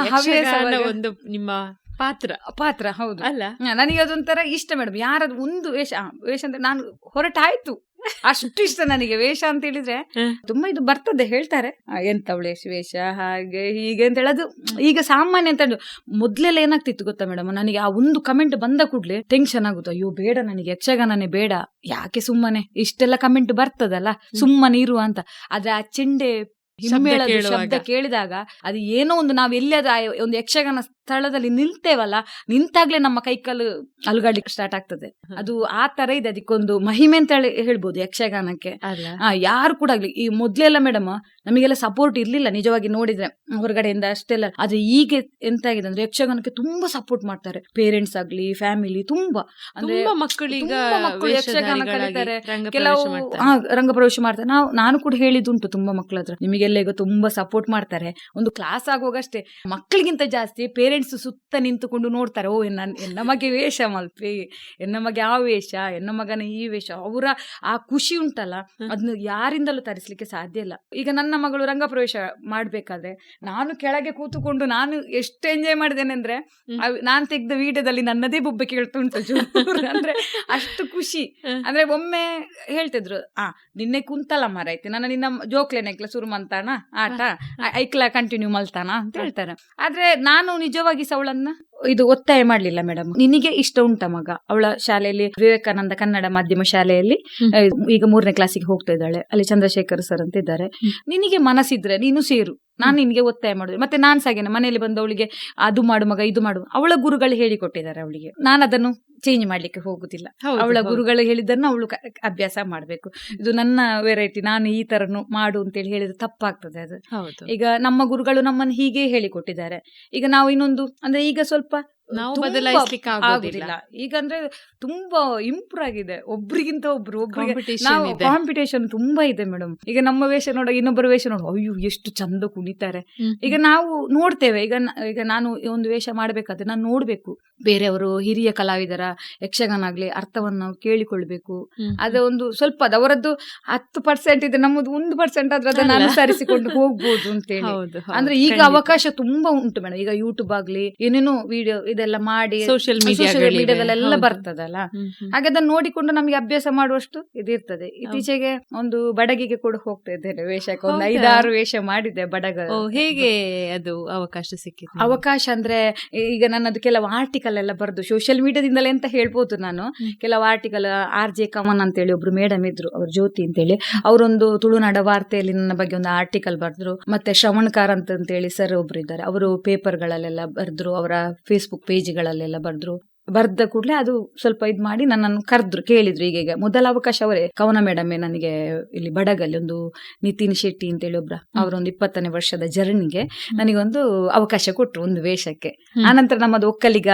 S1: ಒಂದು ನಿಮ್ಮ ಪಾತ್ರ.
S2: ಪಾತ್ರ ಹೌದು.
S1: ಅಲ್ಲ?
S2: ನನಗೆ ಅದೊಂಥರ ಇಷ್ಟ ಮೇಡಮ್ ಯಾರದು ಒಂದು ವೇಷ ವೇಷ ಅಂದ್ರೆ ನಾನು ಹೊರಟಾಯ್ತು. ಅಷ್ಟು ಇಷ್ಟ ನನಗೆ ವೇಷ ಅಂತ ಹೇಳಿದ್ರೆ ತುಂಬಾ ಇದು ಬರ್ತದೆ ಹೇಳ್ತಾರೆ. ಎಂತವಳೆ ವೇಷ ಹಾಗೆ ಹೀಗೆ ಅಂತ ಹೇಳೋದು. ಈಗ ಸಾಮಾನ್ಯ ಅಂತ ಮೊದ್ಲೆಲ್ಲ ಏನಾಗ್ತಿತ್ತು ಗೊತ್ತಾ ಮೇಡಮ್ ನನಗೆ ಆ ಒಂದು ಕಮೆಂಟ್ ಬಂದ ಕೂಡ್ಲೆ ಟೆನ್ಷನ್ ಆಗುತ್ತೆ ಅಯ್ಯೋ ಬೇಡ ನನಗೆ ಯಕ್ಷಗಾನನೇ ಬೇಡ. ಯಾಕೆ ಸುಮ್ಮನೆ? ಇಷ್ಟೆಲ್ಲ ಕಮೆಂಟ್ ಬರ್ತದಲ್ಲ? ಸುಮ್ಮನೆ ಇರುವ ಅಂತ. ಆದ್ರೆ ಆ ಚೆಂಡೆ ಹಿಮ್ಮೇಳದ ಶಬ್ದ ಕೇಳಿದಾಗ ಅದು ಏನೋ ಒಂದು ನಾವು ಎಲ್ಲಿಯಾದ ಒಂದು ಯಕ್ಷಗಾನ ಸ್ಥಳದಲ್ಲಿ ನಿಲ್ತೇವಲ್ಲ ನಿಂತಾಗ್ಲೇ ನಮ್ಮ ಕೈಕಾಲು ಅಲುಗಾಡ್ಲಿಕ್ಕೆ ಸ್ಟಾರ್ಟ್ ಆಗ್ತದೆ. ಅದು ಆ ತರ ಇದೆ. ಅದಕ್ಕೊಂದು ಮಹಿಮೆ ಅಂತ ಹೇಳಿ ಹೇಳ್ಬೋದು ಯಕ್ಷಗಾನಕ್ಕೆ. ಯಾರು ಕೂಡ ಆಗ್ಲಿ ಈ ಮೊದ್ಲೆಲ್ಲ ಮೇಡಮ್ ನಮಗೆಲ್ಲ ಸಪೋರ್ಟ್ ಇರ್ಲಿಲ್ಲ. ನಿಜವಾಗಿ ನೋಡಿದ್ರೆ ಹೊರಗಡೆಯಿಂದ ಅಷ್ಟೆಲ್ಲ. ಆದ್ರೆ ಈಗ ಎಂತ ಆಗಿದೆ ಅಂದ್ರೆ ಯಕ್ಷಗಾನಕ್ಕೆ ತುಂಬಾ ಸಪೋರ್ಟ್ ಮಾಡ್ತಾರೆ. ಪೇರೆಂಟ್ಸ್ ಆಗ್ಲಿ ಫ್ಯಾಮಿಲಿ ತುಂಬಾ. ಅಂದ್ರೆ
S1: ಮಕ್ಕಳೀಗ
S2: ಮಕ್ಕಳು ಯಕ್ಷಗಾನ ಕಲಿತಾರೆ.
S1: ರಂಗಪ್ರವೇಶ
S2: ಕೆಲವು ರಂಗಪ್ರವೇಶ ಮಾಡ್ತಾರೆ. ನಾವು ನಾನು ಕೂಡ ಹೇಳಿದ್ದುಂಟು ತುಂಬಾ ಮಕ್ಕಳ ಹತ್ರ ನಿಮಗೆಲ್ಲ ಈಗ ತುಂಬಾ ಸಪೋರ್ಟ್ ಮಾಡ್ತಾರೆ. ಒಂದು ಕ್ಲಾಸ್ ಆಗುವಾಗಷ್ಟೇ ಮಕ್ಕಳಿಗಿಂತ ಜಾಸ್ತಿ ಪೇರೆಂಟ್ಸ್ ಸುತ್ತ ನಿಂತುಕೊಂಡು ನೋಡ್ತಾರೆ ಓ ನನ್ನ ಎನ್ನ ಮಗೆ ವೇಷ ಮಲ್ಪಿ ಎನ್ನ ಮಗೆ ಆ ವೇಷ ಎನ್ನ ಮಗನ ಈ ವೇಷ. ಅವರ ಆ ಖುಷಿ ಉಂಟಲ್ಲ. ಅದನ್ನ ಯಾರಿಂದಲೂ ತರಿಸ್ಲಿಕ್ಕೆ ಸಾಧ್ಯ ಇಲ್ಲ. ಈಗ ನನ್ನ ಮಗಳು ರಂಗಪ್ರವೇಶ ಮಾಡ್ಬೇಕಾದ್ರೆ ನಾನು ಕೆಳಗೆ ಕೂತುಕೊಂಡು ನಾನು ಎಷ್ಟು ಎಂಜಾಯ್ ಮಾಡಿದ್ದೇನೆ ಅಂದ್ರೆ ನಾನು ತೆಗೆದ ವಿಡಿಯೋದಲ್ಲಿ ನನ್ನದೇ ಬೊಬ್ಬೆ ಕೇಳ್ತುಂಟು ಉಂಟು ಅಂದ್ರೆ ಅಷ್ಟು ಖುಷಿ. ಅಂದ್ರೆ ಒಮ್ಮೆ ಹೇಳ್ತಿದ್ರು ಆ ನಿನ್ನೆ ಕುಂತಲ್ಲ ಮಾರೈತೆ ನನ್ನ ನಿನ್ನ ಜೋಕ್ಲೆ ಸುರುಮಂತ ಮಂತಾನ ಆಟ? ಐಕ್ಲ ಕಂಟಿನ್ಯೂ ಮಲ್ತಾನ ಅಂತ ಹೇಳ್ತಾರೆ. ಆದ್ರೆ ನಾನು ನಿಜವಾಗಿ ಅವಳನ್ನ ಇದು ಒತ್ತಾಯ ಮಾಡ್ಲಿಲ್ಲ ಮೇಡಮ್ ನಿನಗೆ ಇಷ್ಟ ಉಂಟ ಮಗ? ಅವಳ ಶಾಲೆಯಲ್ಲಿ ವಿವೇಕಾನಂದ ಕನ್ನಡ ಮಾಧ್ಯಮ ಶಾಲೆಯಲ್ಲಿ ಈಗ ಮೂರನೇ ಕ್ಲಾಸಿಗೆ ಹೋಗ್ತಾ ಇದ್ದಾಳೆ. ಅಲ್ಲಿ ಚಂದ್ರಶೇಖರ್ ಸರ್ ಅಂತ ಇದ್ದಾರೆ. ನಿನಗೆ ಮನಸ್ಸಿದ್ರೆ ನೀನು ಸೇರು. ನಾನು ನಿನಗೆ ಒತ್ತಾಯ ಮಾಡುದು. ಮತ್ತೆ ನಾನ್ ಸಾಗೇನೆ ಮನೆಯಲ್ಲಿ ಬಂದು ಅವಳಿಗೆ ಅದು ಮಾಡು ಮಗ ಇದು ಮಾಡು. ಅವಳ ಗುರುಗಳು ಹೇಳಿಕೊಟ್ಟಿದ್ದಾರೆ ಅವಳಿಗೆ. ನಾನು ಅದನ್ನು ಚೇಂಜ್ ಮಾಡ್ಲಿಕ್ಕೆ ಹೋಗುದಿಲ್ಲ. ಅವಳ ಗುರುಗಳು ಹೇಳಿದ್ದನ್ನು ಅವಳು ಅಭ್ಯಾಸ ಮಾಡಬೇಕು. ಇದು ನನ್ನ ವೆರೈಟಿ ನಾನು ಈ ತರನು ಮಾಡು ಅಂತೇಳಿ ಹೇಳಿದ್ರೆ ತಪ್ಪಾಗ್ತದೆ ಅದು.
S1: ಹೌದು.
S2: ಈಗ ನಮ್ಮ ಗುರುಗಳು ನಮ್ಮನ್ನು ಹೀಗೆ ಹೇಳಿಕೊಟ್ಟಿದ್ದಾರೆ. ಈಗ ನಾವು ಇನ್ನೊಂದು ಅಂದ್ರೆ ಈಗ ಸ್ವಲ್ಪ
S1: ನಾವು ಬದಲಾಯಿಸ್ಲಿಕ್ಕೆ ಆಗೋದಿಲ್ಲ.
S2: ಈಗಂದ್ರೆ ಈಗ ಅಂದ್ರೆ ತುಂಬಾ ಇಂಪ್ರೂವ್ ಆಗಿದೆ. ಒಬ್ರಿಗಿಂತ ಒಬ್ರು
S1: ಕಾಂಪಿಟೇಷನ್
S2: ನಾವು
S1: ಇದೆ.
S2: ಕಾಂಪಿಟೇಷನ್ ತುಂಬಾ ಇದೆ ಮೇಡಮ್ ಈಗ ನಮ್ಮ ವೇಷ ನೋಡ ಇನ್ನೊಬ್ಬರ ವೇಷ ನೋಡ ಅಯ್ಯೋ ಎಷ್ಟು ಚಂದ ಕುಣಿತಾರೆ. ಈಗ ನಾವು ನೋಡ್ತೇವೆ ಈಗ ಈಗ ನಾನು ಒಂದು ವೇಷ ಮಾಡ್ಬೇಕಾದ್ರೆ ನಾನು ನೋಡ್ಬೇಕು. ಬೇರೆಯವರು ಹಿರಿಯ ಕಲಾವಿದರ ಯಕ್ಷಗಾನ ಆಗ್ಲಿ ಅರ್ಥವನ್ನು ನಾವು ಕೇಳಿಕೊಳ್ಬೇಕು ಅದು ಒಂದು ಸ್ವಲ್ಪ ಅದು ಅವರದ್ದು ಹತ್ತು ಪರ್ಸೆಂಟ್ ಇದೆ ನಮ್ಮದು ಒಂದು ಪರ್ಸೆಂಟ್ ಆದ್ರೆ ಅದನ್ನ. ಅನುಸರಿಸಿಕೊಂಡು ಹೋಗ್ಬೋದು ಅಂತೇಳಿ. ಅಂದ್ರೆ ಈಗ ಅವಕಾಶ ತುಂಬಾ ಉಂಟು ಮೇಡಮ್ ಈಗ ಯೂಟ್ಯೂಬ್ ಆಗ್ಲಿ ಏನೇನೋ ವಿಡಿಯೋ ಇದೆಲ್ಲ ಮಾಡಿ
S1: ಸೋಷಿಯಲ್
S2: ಮೀಡಿಯಾದಲ್ಲೆಲ್ಲ ಬರ್ತದಲ್ಲ. ಹಾಗೆ ಅದನ್ನ ನೋಡಿಕೊಂಡು ನಮ್ಗೆ ಅಭ್ಯಾಸ ಮಾಡುವಷ್ಟು ಇದಿರ್ತದೆ. ಇತ್ತೀಚೆಗೆ ಒಂದು ಬಡಗಿಗೆ ಕೂಡ ಹೋಗ್ತಾ ಇದ್ದೇನೆ ವೇಷಕ್ಕೆ. ಒಂದು ಐದಾರು ವೇಷ ಮಾಡಿದೆ ಬಡಗ
S1: ಹೇಗೆ ಅದು ಅವಕಾಶ ಸಿಕ್ಕಿದೆ
S2: ಅವಕಾಶ ಅಂದ್ರೆ ಈಗ ನನ್ನದು ಕೆಲವು ಆರ್ಟಿಕಲ್ ಎಲ್ಲ ಬರೆದು ಸೋಷಿಯಲ್ ಮೀಡಿಯಾದಿಂದಲೇ ಅಂತ ಹೇಳ್ಬೋದು ನಾನು. ಕೆಲವು ಆರ್ಟಿಕಲ್ ಆರ್ ಜೆ ಕಮನ್ ಅಂತೇಳಿ ಒಬ್ರು ಮೇಡಮ್ ಇದ್ರು ಅವ್ರ ಜ್ಯೋತಿ ಅಂತೇಳಿ. ಅವರೊಂದು ತುಳುನಾಡ ವಾರ್ತೆಯಲ್ಲಿ ನನ್ನ ಬಗ್ಗೆ ಒಂದು ಆರ್ಟಿಕಲ್ ಬರೆದ್ರು. ಮತ್ತೆ ಶ್ರವಣ್ಕಾರ್ ಅಂತ ಹೇಳಿ ಸರ್ ಒಬ್ರು ಇದ್ದಾರೆ. ಅವರು ಪೇಪರ್ಗಳಲ್ಲೆಲ್ಲ ಬರೆದ್ರು. ಅವರ ಫೇಸ್ಬುಕ್ ಪೇಜ್ಗಳಲ್ಲೆಲ್ಲ ಬರೆದ್ರು. ಬರ್ದ ಕೂಡಲೇ ಅದು ಸ್ವಲ್ಪ ಇದ್ ಮಾಡಿ ನನ್ನನ್ನು ಕರೆದ್ರು ಕೇಳಿದ್ರು. ಈಗೀಗ ಈಗ ಮೊದಲ ಅವಕಾಶ ಅವರೇ. ಕವನ ಮೇಡಮ್ ನನಗೆ ಇಲ್ಲಿ ಬಡಗಲ್ಲಿ ಒಂದು ನಿತಿನ್ ಶೆಟ್ಟಿ ಅಂತೇಳಿ ಒಬ್ರ. ಅವರೊಂದು ಇಪ್ಪತ್ತನೇ ವರ್ಷದ ಜರ್ನಿಗೆ ನನಗೊಂದು ಅವಕಾಶ ಕೊಟ್ರು ಒಂದು ವೇಷಕ್ಕೆ. ಆನಂತರ ನಮ್ಮದು ಒಕ್ಕಲಿಗ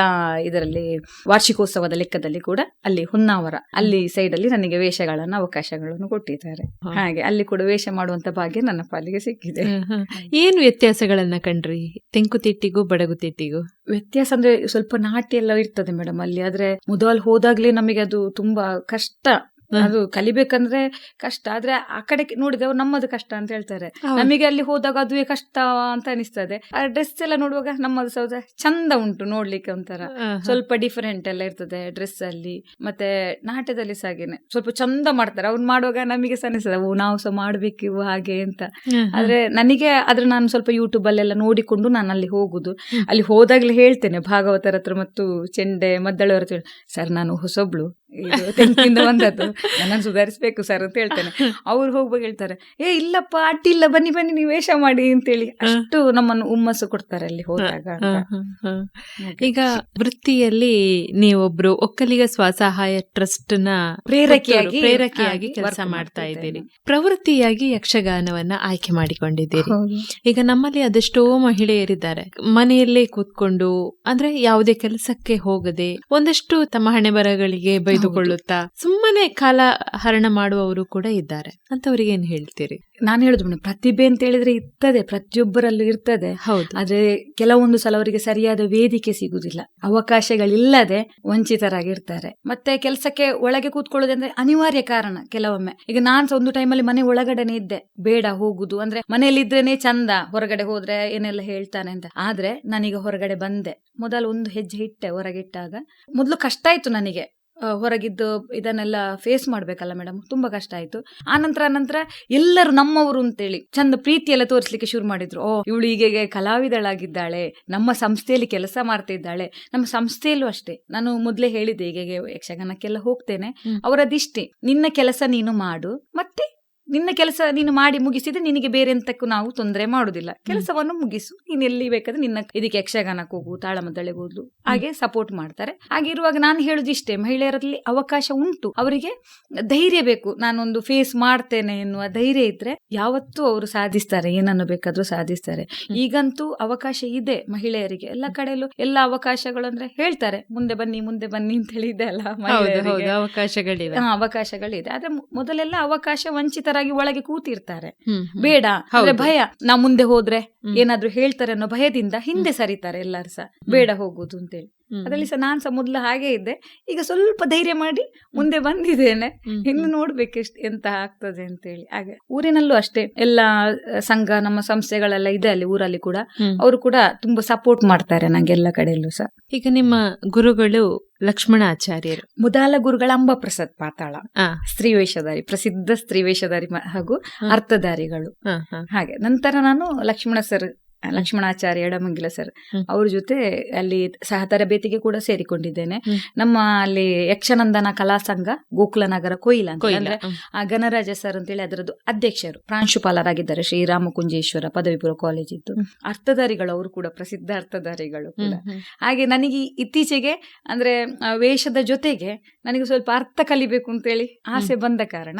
S2: ಇದರಲ್ಲಿ ವಾರ್ಷಿಕೋತ್ಸವದ ಲೆಕ್ಕದಲ್ಲಿ ಕೂಡ ಅಲ್ಲಿ ಹುನ್ನಾವರ ಅಲ್ಲಿ ಸೈಡ್ ಅಲ್ಲಿ ನನಗೆ ವೇಷಗಳನ್ನು ಅವಕಾಶಗಳನ್ನು ಕೊಟ್ಟಿದ್ದಾರೆ. ಹಾಗೆ ಅಲ್ಲಿ ಕೂಡ ವೇಷ ಮಾಡುವಂತ ಭಾಗ್ಯ ನನ್ನ ಪಾಲಿಗೆ ಸಿಕ್ಕಿದೆ.
S1: ಏನು ವ್ಯತ್ಯಾಸಗಳನ್ನ ಕಂಡ್ರಿ? ತೆಂಕುತಿಟ್ಟಿಗೂ ಬಡಗುತಿಟ್ಟಿಗೂ?
S2: ವ್ಯತ್ಯಾಸ ಅಂದ್ರೆ ಸ್ವಲ್ಪ ನಾಟಿ ಎಲ್ಲ ಇರ್ತದೆ ಮೇಡಮ್ ಅಲ್ಲಿ ಆದ್ರೆ ಮೊದಲ್ ಹೋದಾಗ್ಲೇ ನಮಗೆ ಅದು ತುಂಬಾ ಕಷ್ಟ. ಅದು ಕಲಿಬೇಕಂದ್ರೆ ಕಷ್ಟ. ಆದ್ರೆ ಆ ಕಡೆ ನೋಡಿದ್ರೆ ಅವ್ರು ನಮ್ಮದು ಕಷ್ಟ ಅಂತ ಹೇಳ್ತಾರೆ. ನಮಗೆ ಅಲ್ಲಿ ಹೋದಾಗ ಅದುವೇ ಕಷ್ಟ ಅಂತ ಅನಿಸ್ತದೆ. ಆ ಡ್ರೆಸ್ ಎಲ್ಲ ನೋಡುವಾಗ ನಮ್ಮದು ಸೌದ ಚಂದ ಉಂಟು ನೋಡ್ಲಿಕ್ಕೆ ಒಂಥರ. ಸ್ವಲ್ಪ ಡಿಫರೆಂಟ್ ಎಲ್ಲ ಇರ್ತದೆ ಡ್ರೆಸ್ ಅಲ್ಲಿ. ಮತ್ತೆ ನಾಟ್ಯದಲ್ಲಿ ಸಾಗೇನೆ ಸ್ವಲ್ಪ ಚಂದ ಮಾಡ್ತಾರೆ. ಅವ್ರು ಮಾಡುವಾಗ ನಮಗೆ ಸನಿಸ್ತದೆ ಅನಿಸ್ತದೆ ಓ ನಾವು ಸಹ ಮಾಡ್ಬೇಕು ಇವು ಹಾಗೆ ಅಂತ. ಆದ್ರೆ ನನಗೆ ಆದ್ರೆ ನಾನು ಸ್ವಲ್ಪ ಯೂಟ್ಯೂಬ್ ಅಲ್ಲೆಲ್ಲ ನೋಡಿಕೊಂಡು ನಾನು ಅಲ್ಲಿ ಹೋಗುದು. ಅಲ್ಲಿ ಹೋದಾಗ್ಲೇ ಹೇಳ್ತೇನೆ ಭಾಗವತರ ಹತ್ರ ಮತ್ತು ಚೆಂಡೆ ಮದ್ದಳವರ ಸರ್ ನಾನು ಹೊಸೊಬ್ಳು. ಇದು ತೆಂಕಿಂದ ಬಂದದ್ದು. ನನ್ನನ್ನು ಸುಧಾರಿಸ್ಬೇಕು ಸರ್ ಅಂತ ಹೇಳ್ತೇನೆ. ಅವ್ರು ಹೋಗ್ಬೇಕು ಹೇಳ್ತಾರೆ ಏ ಇಲ್ಲಪ್ಪ ಅಟ್ಟಿಲ್ಲ ಬನ್ನಿ ಬನ್ನಿ ನೀವು ವೇಷ ಮಾಡಿ ಅಂತೇಳಿ. ಅಷ್ಟು ನಮ್ಮನ್ನು ಹುಮ್ಮಸ್ಸು ಕೊಡ್ತಾರೆ ಅಲ್ಲಿ ಹೋದಾಗ.
S1: ಈಗ ವೃತ್ತಿಯಲ್ಲಿ ನೀವೊಬ್ರು ಒಕ್ಕಲಿಗ ಸ್ವಸಹಾಯ ಟ್ರಸ್ಟ್ನ
S2: ಪ್ರೇರಕಿಯಾಗಿ
S1: ಪ್ರೇರಕಿಯಾಗಿ ಕೆಲಸ ಮಾಡ್ತಾ ಇದ್ದೀರಿ. ಪ್ರವೃತ್ತಿಯಾಗಿ ಯಕ್ಷಗಾನವನ್ನ ಆಯ್ಕೆ ಮಾಡಿಕೊಂಡಿದ್ದೀರಿ. ಈಗ ನಮ್ಮಲ್ಲಿ ಅದೆಷ್ಟೋ ಮಹಿಳೆಯರಿದ್ದಾರೆ. ಮನೆಯಲ್ಲೇ ಕೂತ್ಕೊಂಡು ಅಂದ್ರೆ ಯಾವುದೇ ಕೆಲಸಕ್ಕೆ ಹೋಗದೆ ಒಂದಷ್ಟು ತಮ್ಮ ಹಣೆ ಬರಗಳಿಗೆ ಬೈದುಕೊಳ್ಳುತ್ತಾ ಸುಮ್ಮನೆ ಕಾಲ ಹರಣ ಮಾಡುವವರು ಕೂಡ ಇದ್ದಾರೆ. ಅಂತವರಿಗೆ ಏನ್ ಹೇಳ್ತೀರಿ?
S2: ನಾನು ಹೇಳುದು ಮೇಡಮ್ ಪ್ರತಿಭೆ ಅಂತ ಹೇಳಿದ್ರೆ ಇರ್ತದೆ ಪ್ರತಿಯೊಬ್ಬರಲ್ಲೂ ಇರ್ತದೆ.
S1: ಹೌದು.
S2: ಆದ್ರೆ ಕೆಲವೊಂದು ಸಲ ಅವರಿಗೆ ಸರಿಯಾದ ವೇದಿಕೆ ಸಿಗುದಿಲ್ಲ. ಅವಕಾಶಗಳಿಲ್ಲದೆ ವಂಚಿತರಾಗಿರ್ತಾರೆ. ಮತ್ತೆ ಕೆಲಸಕ್ಕೆ ಒಳಗೆ ಕೂತ್ಕೊಳ್ಳೋದಂದ್ರೆ ಅನಿವಾರ್ಯ ಕಾರಣ ಕೆಲವೊಮ್ಮೆ. ಈಗ ನಾನ್ ಸಹ ಒಂದು ಟೈಮಲ್ಲಿ ಮನೆ ಒಳಗಡೆನೆ ಇದ್ದೆ. ಬೇಡ ಹೋಗುದು. ಅಂದ್ರೆ ಮನೆಯಲ್ಲಿ ಇದ್ರೇನೆ ಚಂದ ಹೊರಗಡೆ ಹೋದ್ರೆ ಏನೆಲ್ಲ ಹೇಳ್ತಾನೆ ಅಂತ. ಆದ್ರೆ ನಾನೀಗ ಹೊರಗಡೆ ಬಂದೆ. ಮೊದಲು ಒಂದು ಹೆಜ್ಜೆ ಇಟ್ಟೆ ಹೊರಗಿಟ್ಟಾಗ. ಮೊದಲು ಕಷ್ಟ ಆಯ್ತು ನನಗೆ. ಹೊರಗಿದ್ದು ಇದನ್ನೆಲ್ಲ ಫೇಸ್ ಮಾಡ್ಬೇಕಲ್ಲ ಮೇಡಮ್ ತುಂಬಾ ಕಷ್ಟ ಆಯ್ತು. ಆನಂತರ ನಂತರ ಎಲ್ಲರೂ ನಮ್ಮವರು ಅಂತೇಳಿ ಚಂದ ಪ್ರೀತಿ ಎಲ್ಲ ತೋರಿಸ್ಲಿಕ್ಕೆ ಶುರು ಮಾಡಿದ್ರು. ಓ ಇವಳು ಹೀಗೆ ಕಲಾವಿದಳಾಗಿದ್ದಾಳೆ ನಮ್ಮ ಸಂಸ್ಥೆಯಲ್ಲಿ ಕೆಲಸ ಮಾಡ್ತಾ ಇದ್ದಾಳೆ ನಮ್ಮ ಸಂಸ್ಥೆಯಲ್ಲೂ ಅಷ್ಟೇ. ನಾನು ಮೊದಲೇ ಹೇಳಿದ್ದೆ ಹೀಗೆ ಯಕ್ಷಗಾನಕ್ಕೆಲ್ಲ ಹೋಗ್ತೇನೆ. ಅವರದಿಷ್ಟೇ. ನಿನ್ನ ಕೆಲಸ ನೀನು ಮಾಡು. ಮತ್ತೆ ನಿನ್ನ ಕೆಲಸ ನೀನು ಮಾಡಿ ಮುಗಿಸಿದ್ರೆ ನಿನಗೆ ಬೇರೆ ಎಂತಕ್ಕೂ ನಾವು ತೊಂದರೆ ಮಾಡುದಿಲ್ಲ. ಕೆಲಸವನ್ನು ಮುಗಿಸು. ನೀನು ಎಲ್ಲಿ ಬೇಕಾದ್ರೆ ನಿನ್ನ ಇದಕ್ಕೆ ಯಕ್ಷಗಾನಕ್ಕೆ ಹೋಗು ತಾಳಮದ್ದಳೆಗೆ ಹೋದ್ಲು. ಹಾಗೆ ಸಪೋರ್ಟ್ ಮಾಡ್ತಾರೆ. ಹಾಗೆ ಇರುವಾಗ ನಾನು ಹೇಳುದು ಇಷ್ಟೇ ಮಹಿಳೆಯರಲ್ಲಿ ಅವಕಾಶ ಉಂಟು. ಅವರಿಗೆ ಧೈರ್ಯ ಬೇಕು. ನಾನೊಂದು ಫೇಸ್ ಮಾಡ್ತೇನೆ ಎನ್ನುವ ಧೈರ್ಯ ಇದ್ರೆ ಯಾವತ್ತೂ ಅವರು ಸಾಧಿಸ್ತಾರೆ. ಏನನ್ನು ಬೇಕಾದ್ರೂ ಸಾಧಿಸ್ತಾರೆ. ಈಗಂತೂ ಅವಕಾಶ ಇದೆ ಮಹಿಳೆಯರಿಗೆ. ಎಲ್ಲ ಕಡೆಯಲ್ಲೂ ಎಲ್ಲ ಅವಕಾಶಗಳು ಅಂದ್ರೆ ಹೇಳ್ತಾರೆ. ಮುಂದೆ ಬನ್ನಿ ಮುಂದೆ ಬನ್ನಿ ಅಂತ ಹೇಳಿದೆ ಅಲ್ಲ
S1: ಅವಕಾಶಗಳಿವೆ.
S2: ಅವಕಾಶಗಳಿದೆ. ಆದ್ರೆ ಮೊದಲೆಲ್ಲ ಅವಕಾಶ ವಂಚಿತರಾಗಿ ಒಳಗೆ ಕೂತಿರ್ತಾರೆ. ಬೇಡ ಅಂದ್ರೆ ಭಯ. ನಾ ಮುಂದೆ ಹೋದ್ರೆ ಏನಾದ್ರು ಹೇಳ್ತಾರೆ ಅನ್ನೋ ಭಯದಿಂದ ಹಿಂದೆ ಸರಿತಾರೆ ಎಲ್ಲರೂ ಸಹ. ಬೇಡ ಹೋಗುದು ಅಂತೇಳಿ. ಅದರಲ್ಲಿ ಸಹ ನಾನು ಸಹ ಮೊದ್ಲು ಹಾಗೆ ಇದ್ದೆ. ಈಗ ಸ್ವಲ್ಪ ಧೈರ್ಯ ಮಾಡಿ ಮುಂದೆ ಬಂದಿದ್ದೇನೆ. ಇನ್ನು. ನೋಡ್ಬೇಕು ಎಷ್ಟು ಎಂತ ಆಗ್ತದೆ ಅಂತೇಳಿ. ಹಾಗೆ ಊರಿನಲ್ಲೂ ಅಷ್ಟೇ ಎಲ್ಲ ಸಂಘ ನಮ್ಮ ಸಂಸ್ಥೆಗಳೆಲ್ಲ ಇದೆ ಅಲ್ಲಿ ಊರಲ್ಲಿ ಕೂಡ. ಅವರು ಕೂಡ ತುಂಬಾ ಸಪೋರ್ಟ್ ಮಾಡ್ತಾರೆ ನಂಗೆ ಎಲ್ಲ ಕಡೆಯಲ್ಲೂ ಸಹ.
S1: ಈಗ ನಿಮ್ಮ ಗುರುಗಳು ಲಕ್ಷ್ಮಣಾಚಾರ್ಯರು
S2: ಮುದಾಲ ಗುರುಗಳ ಅಂಬಪ್ರಸಾದ್ ಪಾತಾಳ.
S1: ಆ,
S2: ಸ್ತ್ರೀ ವೇಷಧಾರಿ ಪ್ರಸಿದ್ಧ ಸ್ತ್ರೀ ವೇಷಧಾರಿ ಹಾಗೂ. ಅರ್ಥಧಾರಿಗಳು. ಹಾಗೆ. ನಂತರ ನಾನು ಲಕ್ಷ್ಮಣ ಸರ್ ಲಕ್ಷ್ಮಣಾಚಾರ್ಯ ಎಡಮಂಗಿಲ ಸರ್. ಅವ್ರ ಜೊತೆ ಅಲ್ಲಿ ಸಹ ತರಬೇತಿಗೆ ಕೂಡ ಸೇರಿಕೊಂಡಿದ್ದೇನೆ. ನಮ್ಮ ಅಲ್ಲಿ ಯಕ್ಷನಂದನ ಕಲಾ ಸಂಘ ಗೋಕುಲ ನಗರ ಕೊಯ್ಲ ಅಂತ ಅಂದ್ರೆ ಗಣರಾಜ ಸರ್ ಅಂತೇಳಿ ಅದರದ್ದು ಅಧ್ಯಕ್ಷರು. ಪ್ರಾಂಶುಪಾಲರಾಗಿದ್ದಾರೆ ಶ್ರೀರಾಮಕುಂಜೇಶ್ವರ ಪದವಿ ಪೂರ್ವ ಕಾಲೇಜ್ ಇತ್ತು. ಅರ್ಥಧಾರಿಗಳು ಅವರು ಕೂಡ ಪ್ರಸಿದ್ಧ ಅರ್ಥಧಾರಿಗಳು ಕೂಡ. ಹಾಗೆ ನನಗೆ ಇತ್ತೀಚೆಗೆ ಅಂದ್ರೆ ವೇಷದ ಜೊತೆಗೆ ನನಗೆ ಸ್ವಲ್ಪ ಅರ್ಥ ಕಲಿಬೇಕು ಅಂತೇಳಿ ಆಸೆ ಬಂದ ಕಾರಣ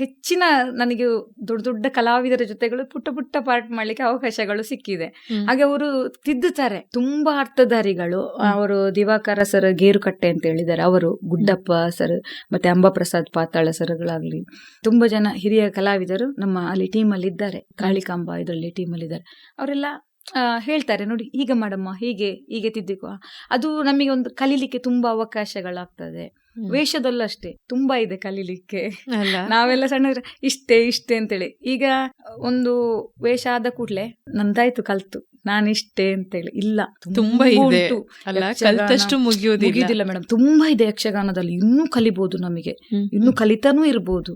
S2: ಹೆಚ್ಚಿನ ನನಗೆ ದೊಡ್ಡ ದೊಡ್ಡ ಕಲಾವಿದರ ಜೊತೆಗಳು ಪುಟ್ಟ ಪುಟ್ಟ ಪಾರ್ಟ್ ಮಾಡ್ಲಿಕ್ಕೆ ಅವಕಾಶಗಳು ಸಿಕ್ಕಿದೆ. ಇದೆ. ಹಾಗೆ ಅವರು ತಿದ್ದುತ್ತಾರೆ. ತುಂಬಾ ಅರ್ಥಧಾರಿಗಳು. ಅವರು ದಿವಾಕರ ಸರ್ ಗೇರುಕಟ್ಟೆ ಅಂತ ಹೇಳಿದ್ದಾರೆ. ಅವರು ಗುಡ್ಡಪ್ಪ ಸರ್ ಮತ್ತೆ ಅಂಬಾಪ್ರಸಾದ್ ಪಾತಾಳ ಸರ್ಗಳಾಗ್ಲಿ. ತುಂಬಾ ಜನ ಹಿರಿಯ ಕಲಾವಿದರು ನಮ್ಮ ಅಲ್ಲಿ ಟೀಮ್ ಅಲ್ಲಿ ಇದ್ದಾರೆ. ಕಾಳಿಕಾಂಬ ಇದರಲ್ಲಿ ಟೀಮ್ ಅಲ್ಲಿ ಇದ್ದಾರೆ. ಅವರೆಲ್ಲ ಹೇಳ್ತಾರೆ ನೋಡಿ ಈಗ ಮಾಡಮ್ಮ ಹೀಗೆ ಹೀಗೆ ತಿದ್ದಿಕೋ. ಅದು ನಮಗೆ ಒಂದು ಕಲೀಲಿಕ್ಕೆ ತುಂಬಾ ಅವಕಾಶಗಳಾಗ್ತದೆ.
S1: ಹ್ಮ್.
S2: ವೇಷದಲ್ಲೂ ಅಷ್ಟೇ ತುಂಬಾ ಇದೆ ಕಲೀಲಿಕ್ಕೆ. ನಾವೆಲ್ಲ ಸಣ್ಣ ಇಷ್ಟೇ ಇಷ್ಟೇ ಅಂತೇಳಿ. ಈಗ ಒಂದು ವೇಷ ಆದ ಕೂಡ್ಲೆ ನಂದಾಯ್ತು ಕಲ್ತು. ನಾನು ಇಷ್ಟೇ ಅಂತೇಳಿ. ಇಲ್ಲ
S1: ತುಂಬಾ ಇದೆ. ಕಲಿತಷ್ಟು ಮುಗಿಯೋದಿಲ್ಲ.
S2: ಮೇಡಮ್. ತುಂಬಾ ಇದೆ ಯಕ್ಷಗಾನದಲ್ಲಿ. ಇನ್ನೂ ಕಲಿಬಹುದು ನಮಗೆ. ಇನ್ನು ಕಲಿತಾನೂ ಇರ್ಬೋದು.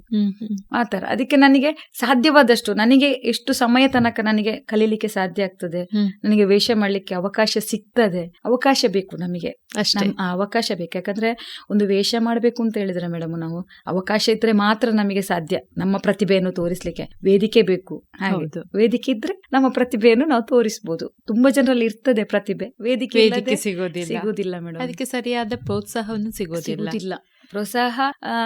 S2: ಆತರ ಅದಕ್ಕೆ ನನಗೆ ಸಾಧ್ಯವಾದಷ್ಟು ನನಗೆ ಎಷ್ಟು ಸಮಯ ತನಕ ನನಗೆ ಕಲೀಲಿಕ್ಕೆ ಸಾಧ್ಯ ಆಗ್ತದೆ. ನನಗೆ ವೇಷ ಮಾಡ್ಲಿಕ್ಕೆ ಅವಕಾಶ ಸಿಗ್ತದೆ ಅವಕಾಶ ಬೇಕು ನಮಗೆ.
S1: ಅಷ್ಟೇ.
S2: ಆ ಅವಕಾಶ ಬೇಕು. ಯಾಕಂದ್ರೆ ಒಂದು ವೇಷ ಮಾಡಬೇಕು ಅಂತ ಹೇಳಿದ್ರೆ ಮೇಡಮ್ ನಾವು ಅವಕಾಶ ಇದ್ರೆ ಮಾತ್ರ ನಮಗೆ ಸಾಧ್ಯ. ನಮ್ಮ ಪ್ರತಿಭೆಯನ್ನು ತೋರಿಸ್ಲಿಕ್ಕೆ. ವೇದಿಕೆ ಬೇಕು. ಹಾಗೆ. ವೇದಿಕೆ ಇದ್ರೆ ನಮ್ಮ ಪ್ರತಿಭೆಯನ್ನು ನಾವು ತೋರಿಸಬಹುದು ತುಂಬಾ ಜನರಲ್ಲಿ ಇರ್ತದೆ ಪ್ರತಿಭೆ. ವೇದಿಕೆ
S1: ಸಿಗೋದಿಲ್ಲ.
S2: ಸಿಗುದಿಲ್ಲ ಮೇಡಮ್.
S1: ಅದಕ್ಕೆ ಸರಿಯಾದ ಪ್ರೋತ್ಸಾಹವನ್ನು ಸಿಗುದಿಲ್ಲ.
S2: ಪ್ರೋತ್ಸಾಹ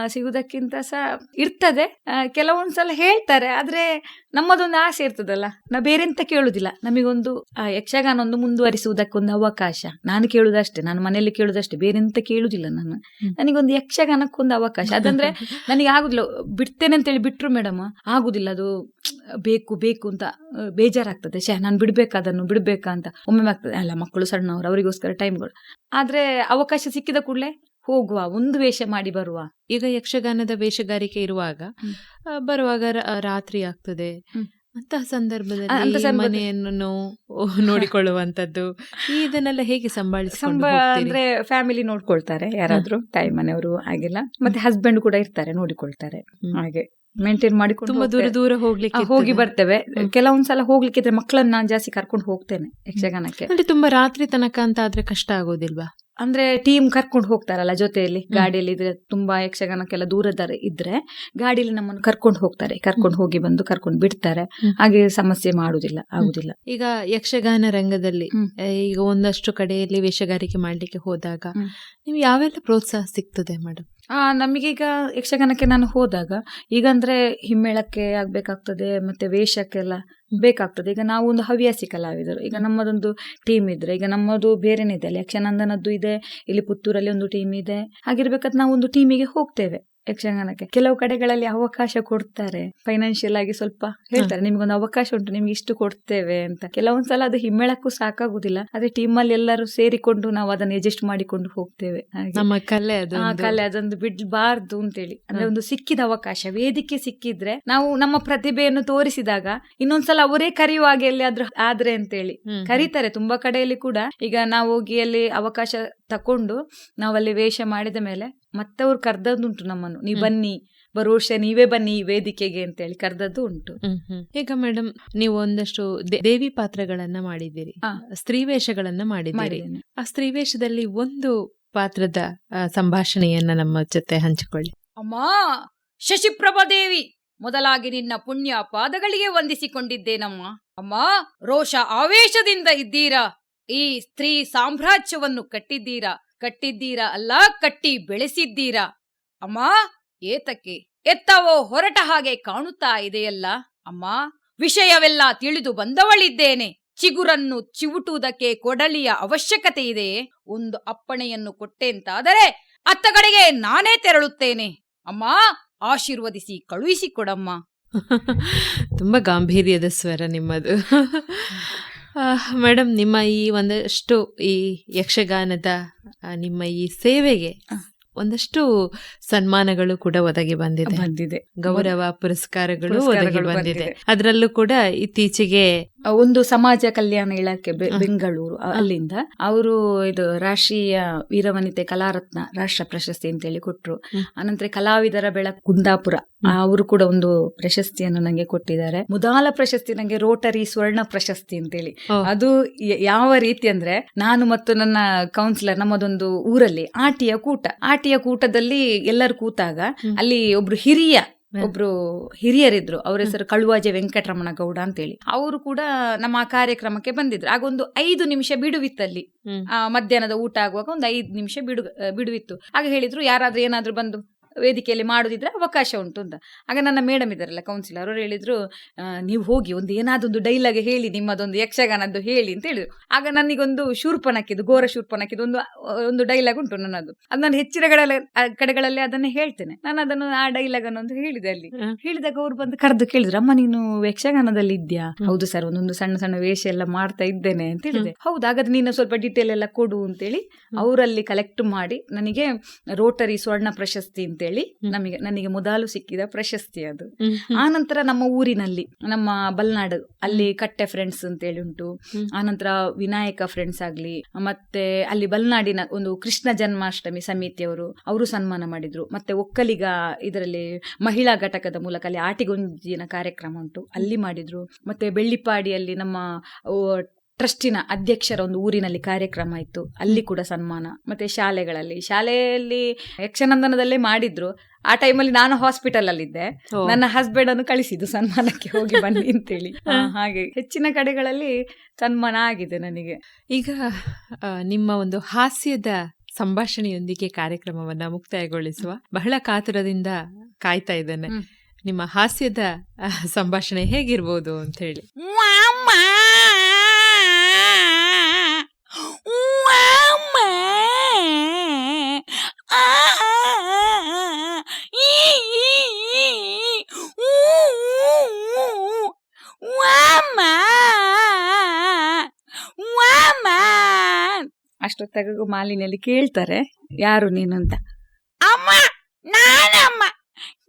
S2: ಸಿಗುವುದಕ್ಕಿಂತ ಸಹ ಇರ್ತದೆ. ಕೆಲವೊಂದ್ಸಲ ಹೇಳ್ತಾರೆ ಆದ್ರೆ ನಮ್ಮದೊಂದು ಆಸೆ ಇರ್ತದಲ್ಲ. ನಾ ಬೇರೆಂತ ಕೇಳುದಿಲ್ಲ. ನಮಗೊಂದು ಯಕ್ಷಗಾನ ಒಂದು ಮುಂದುವರಿಸುವುದಕ್ಕೊಂದು ಅವಕಾಶ. ನಾನು ಕೇಳುದಷ್ಟೇ ನಾನು ಮನೆಯಲ್ಲಿ ಕೇಳುದಷ್ಟೇ ಬೇರೆಂತ ಕೇಳುದಿಲ್ಲ ನಾನು. ನನಗೊಂದು ಯಕ್ಷಗಾನಕ್ಕೊಂದು ಅವಕಾಶ. ಅದಂದ್ರೆ ನನಗೆ ಆಗುದಿಲ್ಲ ಬಿಡ್ತೇನೆ ಅಂತೇಳಿ ಬಿಟ್ರು ಮೇಡಮ್ ಆಗುದಿಲ್ಲ ಅದು ಬೇಕು ಬೇಕು ಅಂತ ಬೇಜಾರಾಗ್ತದೆ. ಶೇ ನಾನು ಬಿಡ್ಬೇಕಾ ಅದನ್ನು ಬಿಡ್ಬೇಕಾ ಅಂತ. ಒಮ್ಮೆ ಆಗ್ತದೆ ಅಲ್ಲ ಮಕ್ಕಳು ಸಣ್ಣವರು ಅವರಿಗೋಸ್ಕರ ಟೈಮ್ಗಳು ಆದ್ರೆ ಅವಕಾಶ ಸಿಕ್ಕಿದ ಕೂಡಲೇ ಹೋಗುವ ಒಂದು ವೇಷ ಮಾಡಿ ಬರುವ.
S1: ಈಗ ಯಕ್ಷಗಾನದ ವೇಷಗಾರಿಕೆ ಇರುವಾಗ ಬರುವಾಗ ರಾತ್ರಿ ಆಗ್ತದೆ.
S2: ಅಂತ
S1: ಅಂತಹ ಸಂದರ್ಭದಲ್ಲಿ ಮನೆಯನ್ನು ನೋಡಿಕೊಳ್ಳುವಂತದ್ದು ಇದನ್ನೆಲ್ಲ ಹೇಗೆ ಸಂಭಾಳಿಸಿಕೊಂಡು?
S2: ಅಂದ್ರೆ ಫ್ಯಾಮಿಲಿ ನೋಡ್ಕೊಳ್ತಾರೆ ಯಾರಾದ್ರೂ. ತಾಯಿ ಮನೆಯವರು ಹಾಗೆಲ್ಲ ಮತ್ತೆ ಹಸ್ಬೆಂಡ್ ಕೂಡ ಇರ್ತಾರೆ ನೋಡಿಕೊಳ್ತಾರೆ. ಹಾಗೆ. ಮೇಂಟೈನ್ ಮಾಡಿಕೊಂಡು
S1: ತುಂಬಾ ದೂರ ದೂರ ಹೋಗ್ಲಿಕ್ಕೆ
S2: ಹೋಗಿ ಬರ್ತೇವೆ. ಕೆಲವೊಂದ್ಸಲ ಹೋಗ್ಲಿಕ್ಕೆ ಇದ್ರೆ ಮಕ್ಕಳನ್ನ ನಾನು ಜಾಸ್ತಿ ಕರ್ಕೊಂಡು ಹೋಗ್ತೇನೆ ಯಕ್ಷಗಾನಕ್ಕೆ.
S1: ಅಂದ್ರೆ ತುಂಬಾ ರಾತ್ರಿ ತನಕ ಅಂತ ಆದ್ರೆ ಕಷ್ಟ ಆಗೋದಿಲ್ವಾ?
S2: ಅಂದ್ರೆ ಟೀಮ್ ಕರ್ಕೊಂಡು ಹೋಗ್ತಾರಲ್ಲ ಜೊತೆಯಲ್ಲಿ ಗಾಡಿಯಲ್ಲಿ ಇದ್ರೆ ತುಂಬಾ ಯಕ್ಷಗಾನಕ್ಕೆಲ್ಲ ದೂರದ ಇದ್ರೆ ಗಾಡಿಯಲ್ಲಿ ನಮ್ಮನ್ನು ಕರ್ಕೊಂಡು ಹೋಗ್ತಾರೆ ಕರ್ಕೊಂಡು ಹೋಗಿ ಬಂದು ಕರ್ಕೊಂಡು ಬಿಡ್ತಾರೆ. ಹಾಗೆ ಸಮಸ್ಯೆ ಮಾಡುದಿಲ್ಲ ಆಗುದಿಲ್ಲ.
S1: ಈಗ ಯಕ್ಷಗಾನ ರಂಗದಲ್ಲಿ ಈಗ ಒಂದಷ್ಟು ಕಡೆಯಲ್ಲಿ ವೇಷಗಾರಿಕೆ ಮಾಡ್ಲಿಕ್ಕೆ ಹೋದಾಗ. ನಿಮ್ಗೆ ಯಾವೆಲ್ಲ ಪ್ರೋತ್ಸಾಹ ಸಿಗ್ತದೆ ಮೇಡಮ್
S2: ನಮಗೀಗ ಯಕ್ಷಗಾನಕ್ಕೆ ನಾನು ಹೋದಾಗ ಈಗ ಅಂದ್ರೆ ಹಿಮ್ಮೇಳಕ್ಕೆ ಆಗ್ಬೇಕಾಗ್ತದೆ, ಮತ್ತೆ ವೇಷಕ್ಕೆಲ್ಲ ಬೇಕಾಗ್ತದೆ. ಈಗ ನಾವು ಒಂದು ಹವ್ಯಾಸಿ ಕಲಾವಿದರು. ಈಗ ನಮ್ಮದೊಂದು ಟೀಮ್ ಇದ್ರೆ, ಈಗ ನಮ್ಮದು ಬೇರೆನೇ ಇದೆ. ಅಲ್ಲಿ ಯಕ್ಷನಂದನದ್ದು ಇದೆ, ಇಲ್ಲಿ ಪುತ್ತೂರಲ್ಲಿ ಒಂದು ಟೀಮ್ ಇದೆ. ಹಾಗಿರ್ಬೇಕಾದ್ರೆ ನಾವು ಒಂದು ಟೀಮಿಗೆ ಹೋಗ್ತೇವೆ. ಯಕ್ಷಗಾನಕ್ಕೆ. ಕೆಲವು ಕಡೆಗಳಲ್ಲಿ ಅವಕಾಶ ಕೊಡ್ತಾರೆ. ಫೈನಾನ್ಷಿಯಲ್ ಆಗಿ ಸ್ವಲ್ಪ ಹೇಳ್ತಾರೆ. ನಿಮ್ಗೊಂದು ಅವಕಾಶ ಉಂಟು ನಿಮ್ಗೆ ಇಷ್ಟು ಕೊಡ್ತೇವೆ ಅಂತ. ಕೆಲವೊಂದ್ಸಲ ಅದು ಹಿಮ್ಮೆಳಕ್ಕೂ ಸಾಕಾಗುದಿಲ್ಲ. ಅದೇ ಅಲ್ಲಿ ಎಲ್ಲರೂ ಸೇರಿಕೊಂಡು ನಾವು ಅದನ್ನ ಅಡ್ಜಸ್ಟ್ ಮಾಡಿಕೊಂಡು ಹೋಗ್ತೇವೆ.
S1: ನಮ್ಮ ಕಲೆ.
S2: ಕಲೆ ಅದೊಂದು ಬಿಡ್ಬಾರ್ದು ಅಂತೇಳಿ. ಅಂದ್ರೆ ಒಂದು ಸಿಕ್ಕಿದ ಅವಕಾಶ ವೇದಿಕೆ ಸಿಕ್ಕಿದ್ರೆ ನಾವು ನಮ್ಮ ಪ್ರತಿಭೆಯನ್ನು ತೋರಿಸಿದಾಗ ಇನ್ನೊಂದ್ಸಲ ಅವರೇ ಕರೆಯುವಾಗ ಎಲ್ಲಿಯಾದ್ರೂ ಆದ್ರೆ ಅಂತೇಳಿ. ಕರೀತಾರೆ ತುಂಬಾ ಕಡೆಯಲ್ಲಿ ಕೂಡ. ಈಗ ನಾವು ಹೋಗಿ ಅಲ್ಲಿ ಅವಕಾಶ ತಕೊಂಡು ನಾವಲ್ಲಿ ವೇಷ ಮಾಡಿದ ಮೇಲೆ ಮತ್ತೆ ಅವ್ರು ಕರ್ದದ್ದುಂಟು ನಮ್ಮನ್ನು. ನೀವು. ಬನ್ನಿ ಬರೋ ವರ್ಷ ನೀವೇ ಬನ್ನಿ ಈ ವೇದಿಕೆಗೆ ಅಂತೇಳಿ ಕರ್ದದ್ದು ಉಂಟು.
S1: ಈಗ ಮೇಡಮ್ ನೀವು ಒಂದಷ್ಟು ದೇವಿ ಪಾತ್ರಗಳನ್ನ ಮಾಡಿದ್ದೀರಿ. ಸ್ತ್ರೀ ವೇಷಗಳನ್ನ ಮಾಡಿದ್ದೀರಿ. ಆ ಸ್ತ್ರೀ ವೇಷದಲ್ಲಿ ಒಂದು ಪಾತ್ರದ ಸಂಭಾಷಣೆಯನ್ನ ನಮ್ಮ ಜೊತೆ ಹಂಚಿಕೊಳ್ಳಿ.
S3: ಅಮ್ಮ ಶಶಿಪ್ರಭಾ ದೇವಿ ಮೊದಲಾಗಿ ನಿನ್ನ ಪುಣ್ಯ ಪಾದಗಳಿಗೆ ವಂದಿಸಿಕೊಂಡಿದ್ದೇನಮ್ಮ. ಅಮ್ಮ ರೋಷ ಆವೇಶದಿಂದ ಇದ್ದೀರಾ? ಈ ಸ್ತ್ರೀ ಸಾಮ್ರಾಜ್ಯವನ್ನು ಕಟ್ಟಿದ್ದೀರಾ? ಕಟ್ಟಿದ್ದೀರಾ ಅಲ್ಲ ಕಟ್ಟಿ ಬೆಳೆಸಿದ್ದೀರಾ? ಅಮ್ಮ ಏತಕ್ಕೆ? ಎತ್ತವೋ ಹೊರಟ ಹಾಗೆ ಕಾಣುತ್ತಾ ಇದೆಯಲ್ಲ? ಅಮ್ಮ ವಿಷಯವೆಲ್ಲ ತಿಳಿದು ಬಂದವಳಿದ್ದೇನೆ. ಚಿಗುರನ್ನು ಚಿವುಟುವುದಕ್ಕೆ ಕೊಡಲಿಯ ಅವಶ್ಯಕತೆ ಇದೆಯೇ ಒಂದು ಅಪ್ಪಣೆಯನ್ನು ಕೊಟ್ಟೆಂತಾದರೆ ಅತ್ತ ಕಡೆಗೆ ನಾನೇ ತೆರಳುತ್ತೇನೆ. ಅಮ್ಮ ಆಶೀರ್ವದಿಸಿ ಕಳುಹಿಸಿಕೊಡಮ್ಮ.
S1: ತುಂಬಾ ಗಾಂಭೀರ್ಯದ ಸ್ವರ ನಿಮ್ಮದು. ಮೇಡಮ್ ನಿಮ್ಮ ಈ ಒಂದಷ್ಟು ಈ ಯಕ್ಷಗಾನದ ನಿಮ್ಮ ಈ ಸೇವೆಗೆ ಒಂದಷ್ಟು ಸನ್ಮಾನಗಳು ಕೂಡ ಒದಗಿ ಬಂದಿದೆ.
S2: ಬಂದಿದೆ.
S1: ಗೌರವ ಪುರಸ್ಕಾರಗಳು ಒದಗಿ ಬಂದಿದೆ. ಅದರಲ್ಲೂ ಕೂಡ ಇತ್ತೀಚೆಗೆ
S2: ಒಂದು ಸಮಾಜ ಕಲ್ಯಾಣ ಇಲಾಖೆ ಬೆಂಗಳೂರು ಅಲ್ಲಿಂದ. ಅವರು ಇದು ರಾಷ್ಟ್ರೀಯ ವೀರವನಿತೆ ಕಲಾರತ್ನ ರಾಷ್ಟ್ರ ಪ್ರಶಸ್ತಿ ಅಂತೇಳಿ ಕೊಟ್ರು.
S1: ಆನಂತರ
S2: ಅನಂತರ ಕಲಾವಿದರ ಬೆಳ ಕುಂದಾಪುರ. ಅವರು ಕೂಡ ಒಂದು ಪ್ರಶಸ್ತಿಯನ್ನು ನಂಗೆ ಕೊಟ್ಟಿದ್ದಾರೆ. ಮುದಾಲ ಪ್ರಶಸ್ತಿ ನಂಗೆ ರೋಟರಿ ಸ್ವರ್ಣ ಪ್ರಶಸ್ತಿ ಅಂತೇಳಿ. ಅದು ಯಾವ ರೀತಿ ಅಂದ್ರೆ ನಾನು ಮತ್ತು ನನ್ನ ಕೌನ್ಸಿಲರ್ ನಮ್ಮದೊಂದು ಊರಲ್ಲಿ ಆಟಿಯ ಕೂಟ. ಆಟಿಯ ಕೂಟದಲ್ಲಿ ಎಲ್ಲರೂ ಕೂತಾಗ ಅಲ್ಲಿ ಒಬ್ರು ಹಿರಿಯ. ಒಬ್ರು ಹಿರಿಯರಿದ್ರು. ಅವ್ರ ಹೆಸರು ಕಳುವಾಜೆ ವೆಂಕಟರಮಣ ಗೌಡ ಅಂತೇಳಿ. ಅವರು ಕೂಡ ನಮ್ಮ ಕಾರ್ಯಕ್ರಮಕ್ಕೆ ಬಂದಿದ್ರು. ಆಗ ಒಂದು ಐದು ನಿಮಿಷ ಬಿಡುವಿತ್ತಲ್ಲಿ. ಮಧ್ಯಾಹ್ನದ ಊಟ ಆಗುವಾಗ ಒಂದು ಐದು ನಿಮಿಷ ಬಿಡು ಬಿಡುವಿತ್ತು. ಆಗ ಹೇಳಿದ್ರು ಯಾರಾದ್ರೂ ಏನಾದ್ರೂ ಬಂದು ವೇದಿಕೆಯಲ್ಲಿ ಮಾಡೋದಿದ್ರೆ ಅವಕಾಶ ಉಂಟು ಅಂತ. ಆಗ ನನ್ನ ಮೇಡಮ್ ಇದ್ದಾರಲ್ಲ ಕೌನ್ಸಿಲರ್ ಅವರು ಹೇಳಿದ್ರು ನೀವು ಹೋಗಿ ಒಂದು ಏನಾದೊಂದು ಡೈಲಾಗ್ ಹೇಳಿ ನಿಮ್ಮದೊಂದು ಯಕ್ಷಗಾನದ್ದು ಹೇಳಿ ಅಂತ ಹೇಳಿದ್ರು. ಆಗ ನನಗೊಂದು ಶೂರ್ಪನಕ್ಕಿದ್ದು ಘೋರ ಶೂರ್ಪನಕ್ಕಿದ್ದು ಒಂದು ಒಂದು ಡೈಲಾಗ್ ಉಂಟು ನನ್ನದು. ಅದು ನಾನು ಹೆಚ್ಚಿನ ಕಡೆಗಳಲ್ಲಿ ಅದನ್ನೇ ಹೇಳ್ತೇನೆ. ನಾನು ಅದನ್ನು ಆ ಡೈಲಾಗ್ ಅನ್ನು ಹೇಳಿದೆ ಅಲ್ಲಿ. ಹೇಳಿದಾಗ ಅವ್ರು ಬಂದು ಕರೆದು ಕೇಳಿದ್ರು ಅಮ್ಮ ನೀನು ಯಕ್ಷಗಾನದಲ್ಲಿ ಇದ್ಯಾ? ಹೌದು ಸರ್ ಒಂದೊಂದು ಸಣ್ಣ ಸಣ್ಣ ವೇಷ ಎಲ್ಲ ಮಾಡ್ತಾ ಇದ್ದೇನೆ ಅಂತ ಹೇಳಿದೆ. ಹೌದು ಹಾಗಾದ್ರೆ ನೀನು ಸ್ವಲ್ಪ ಡೀಟೇಲ್ ಎಲ್ಲ ಕೊಡು ಅಂತೇಳಿ ಅವರಲ್ಲಿ ಕಲೆಕ್ಟ್ ಮಾಡಿ ನನಗೆ ರೋಟರಿ ಸ್ವರ್ಣ ಪ್ರಶಸ್ತಿ ಅಂತೇಳಿ ನಮಗೆ ನನಗೆ ಮೊದಲು ಸಿಕ್ಕಿದ ಪ್ರಶಸ್ತಿ ಅದು.
S1: ಹ್ಮ್, ಹ್ಮ್.
S2: ಆ ನಂತರ ನಮ್ಮ ಊರಿನಲ್ಲಿ ನಮ್ಮ ಬಲ್ನಾಡು ಅಲ್ಲಿ ಕಟ್ಟೆ ಫ್ರೆಂಡ್ಸ್ ಅಂತೇಳಿ ಉಂಟು.
S1: ಹ್ಮ್.
S2: ಆನಂತರ ವಿನಾಯಕ ಫ್ರೆಂಡ್ಸ್ ಆಗ್ಲಿ ಮತ್ತೆ ಅಲ್ಲಿ ಬಲ್ನಾಡಿನ ಒಂದು ಕೃಷ್ಣ ಜನ್ಮಾಷ್ಟಮಿ ಸಮಿತಿಯವರು ಅವರು ಸನ್ಮಾನ ಮಾಡಿದ್ರು. ಮತ್ತೆ ಒಕ್ಕಲಿಗ ಇದರಲ್ಲಿ ಮಹಿಳಾ ಘಟಕದ ಮೂಲಕ ಅಲ್ಲಿ ಆಟಿಗೊಂಜಿನ ಕಾರ್ಯಕ್ರಮ ಉಂಟು. ಅಲ್ಲಿ ಮಾಡಿದ್ರು. ಮತ್ತೆ ಬೆಳ್ಳಿಪಾಡಿಯಲ್ಲಿ ನಮ್ಮ ಟ್ರಸ್ಟಿನ ಅಧ್ಯಕ್ಷರ ಒಂದು ಊರಿನಲ್ಲಿ ಕಾರ್ಯಕ್ರಮ ಇತ್ತು. ಅಲ್ಲಿ ಕೂಡ ಸನ್ಮಾನ. ಮತ್ತೆ ಶಾಲೆಗಳಲ್ಲಿ ಶಾಲೆಯಲ್ಲಿ ಯಕ್ಷನಂದನದಲ್ಲೇ ಮಾಡಿದ್ರು. ಆ ಟೈಮಲ್ಲಿ ನಾನು ಹಾಸ್ಪಿಟಲ್ ಅಲ್ಲಿದ್ದೆ.
S1: ಇದ್ದೆ
S2: ನನ್ನ ಹಸ್ಬೆಂಡ್ ಅನ್ನು ಕಳಿಸಿದ್ದು ಸನ್ಮಾನಕ್ಕೆ ಹೋಗಿ ಬನ್ನಿ ಅಂತೇಳಿ. ಹಾಗೆ ಹೆಚ್ಚಿನ ಕಡೆಗಳಲ್ಲಿ ಸನ್ಮಾನ ಆಗಿದೆ ನನಗೆ.
S1: ಈಗ ನಿಮ್ಮ ಒಂದು ಹಾಸ್ಯದ ಸಂಭಾಷಣೆಯೊಂದಿಗೆ ಕಾರ್ಯಕ್ರಮವನ್ನ ಮುಕ್ತಾಯಗೊಳಿಸುವ ಬಹಳ ಕಾತುರದಿಂದ ಕಾಯ್ತಾ ಇದ್ದೇನೆ. ನಿಮ್ಮ ಹಾಸ್ಯದ ಸಂಭಾಷಣೆ ಹೇಗಿರ್ಬೋದು ಅಂತ ಹೇಳಿ.
S2: ಅಷ್ಟೊತ್ತಾಗ ಮಾಲಿನಲ್ಲಿ ಕೇಳ್ತಾರೆ, ಯಾರು ನೀನು ಅಂತ?
S3: ಅಮ್ಮ! ನಾನಮ್ಮ!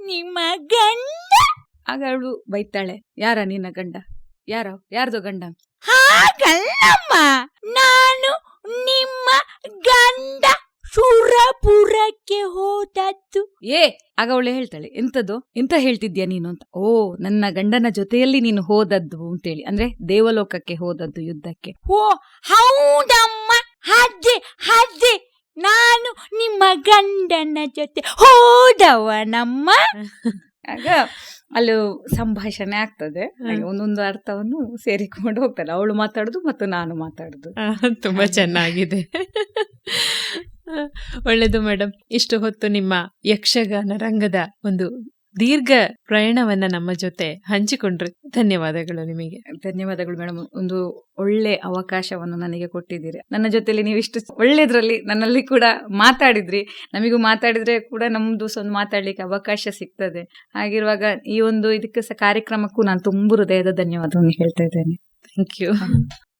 S3: ನಿಮ್ಮ ಗಂಡ!
S2: ಆಗ ಅವಳು ಬೈತಾಳೆ, ಯಾರ ನಿನ್ನ ಗಂಡ? ಯಾರ? ಯಾರ್ದು ಗಂಡ?
S3: ಹಾಗಲ್ಲಮ್ಮ! ನಾನು ನಿಮ್ಮ ಗಂಡ! ಸುರಪುರಕ್ಕೆ ಹೋದದ್ದು.
S2: ಏ ಆಗ ಅವಳು ಹೇಳ್ತಾಳೆ ಎಂತದ್ದು ಎಂತ ಹೇಳ್ತಿದ್ಯಾ ನೀನು ಅಂತ? ಓ ನನ್ನ ಗಂಡನ ಜೊತೆಯಲ್ಲಿ ನೀನು ಹೋದದ್ದು ಅಂತೇಳಿ. ಅಂದ್ರೆ ದೇವಲೋಕಕ್ಕೆ ಹೋದದ್ದು ಯುದ್ಧಕ್ಕೆ.
S3: ಓ ಹೌದಮ್ಮ. ಅದೇ ಅದೇ ನಾನು ನಿಮ್ಮ ಗಂಡನ ಜೊತೆ ಹೋದವನಮ್ಮ.
S2: ಆಗ ಅಲ್ಲಿ ಸಂಭಾಷಣೆ ಆಗ್ತದೆ. ಒಂದೊಂದು ಅರ್ಥವನ್ನು ಸೇರಿಕೊಂಡು ಹೋಗ್ತಾರೆ ಅವಳು ಮಾತಾಡುದು ಮತ್ತು ನಾನು ಮಾತಾಡುದು.
S1: ತುಂಬಾ ಚೆನ್ನಾಗಿದೆ. ಒಳ್ಳೆಯದು ಮೇಡಮ್ ಇಷ್ಟು ಹೊತ್ತು ನಿಮ್ಮ ಯಕ್ಷಗಾನ ರಂಗದ ಒಂದು ದೀರ್ಘ ಪ್ರಯಾಣವನ್ನ ನಮ್ಮ ಜೊತೆ ಹಂಚಿಕೊಂಡ್ರೆ. ಧನ್ಯವಾದಗಳು ನಿಮಗೆ.
S2: ಧನ್ಯವಾದಗಳು ಮೇಡಮ್ ಒಂದು ಒಳ್ಳೆ ಅವಕಾಶವನ್ನು ನನಗೆ ಕೊಟ್ಟಿದ್ದೀರಿ. ನನ್ನ ಜೊತೆಲಿ ನೀವು ಇಷ್ಟು ಒಳ್ಳೆದ್ರಲ್ಲಿ ನನ್ನಲ್ಲಿ ಕೂಡ ಮಾತಾಡಿದ್ರಿ. ನಮಗೂ ಮಾತಾಡಿದ್ರೆ ಕೂಡ ನಮ್ದು ಒಂದು ಮಾತಾಡ್ಲಿಕ್ಕೆ ಅವಕಾಶ ಸಿಗ್ತದೆ. ಹಾಗಿರುವಾಗ ಈ ಒಂದು ಇದಕ್ಕೆ ಸಹ ಕಾರ್ಯಕ್ರಮಕ್ಕೂ ನಾನು ತುಂಬ ಹೃದಯದ ಧನ್ಯವಾದವನ್ನು ಹೇಳ್ತಾ ಇದ್ದೇನೆ.
S1: Thank you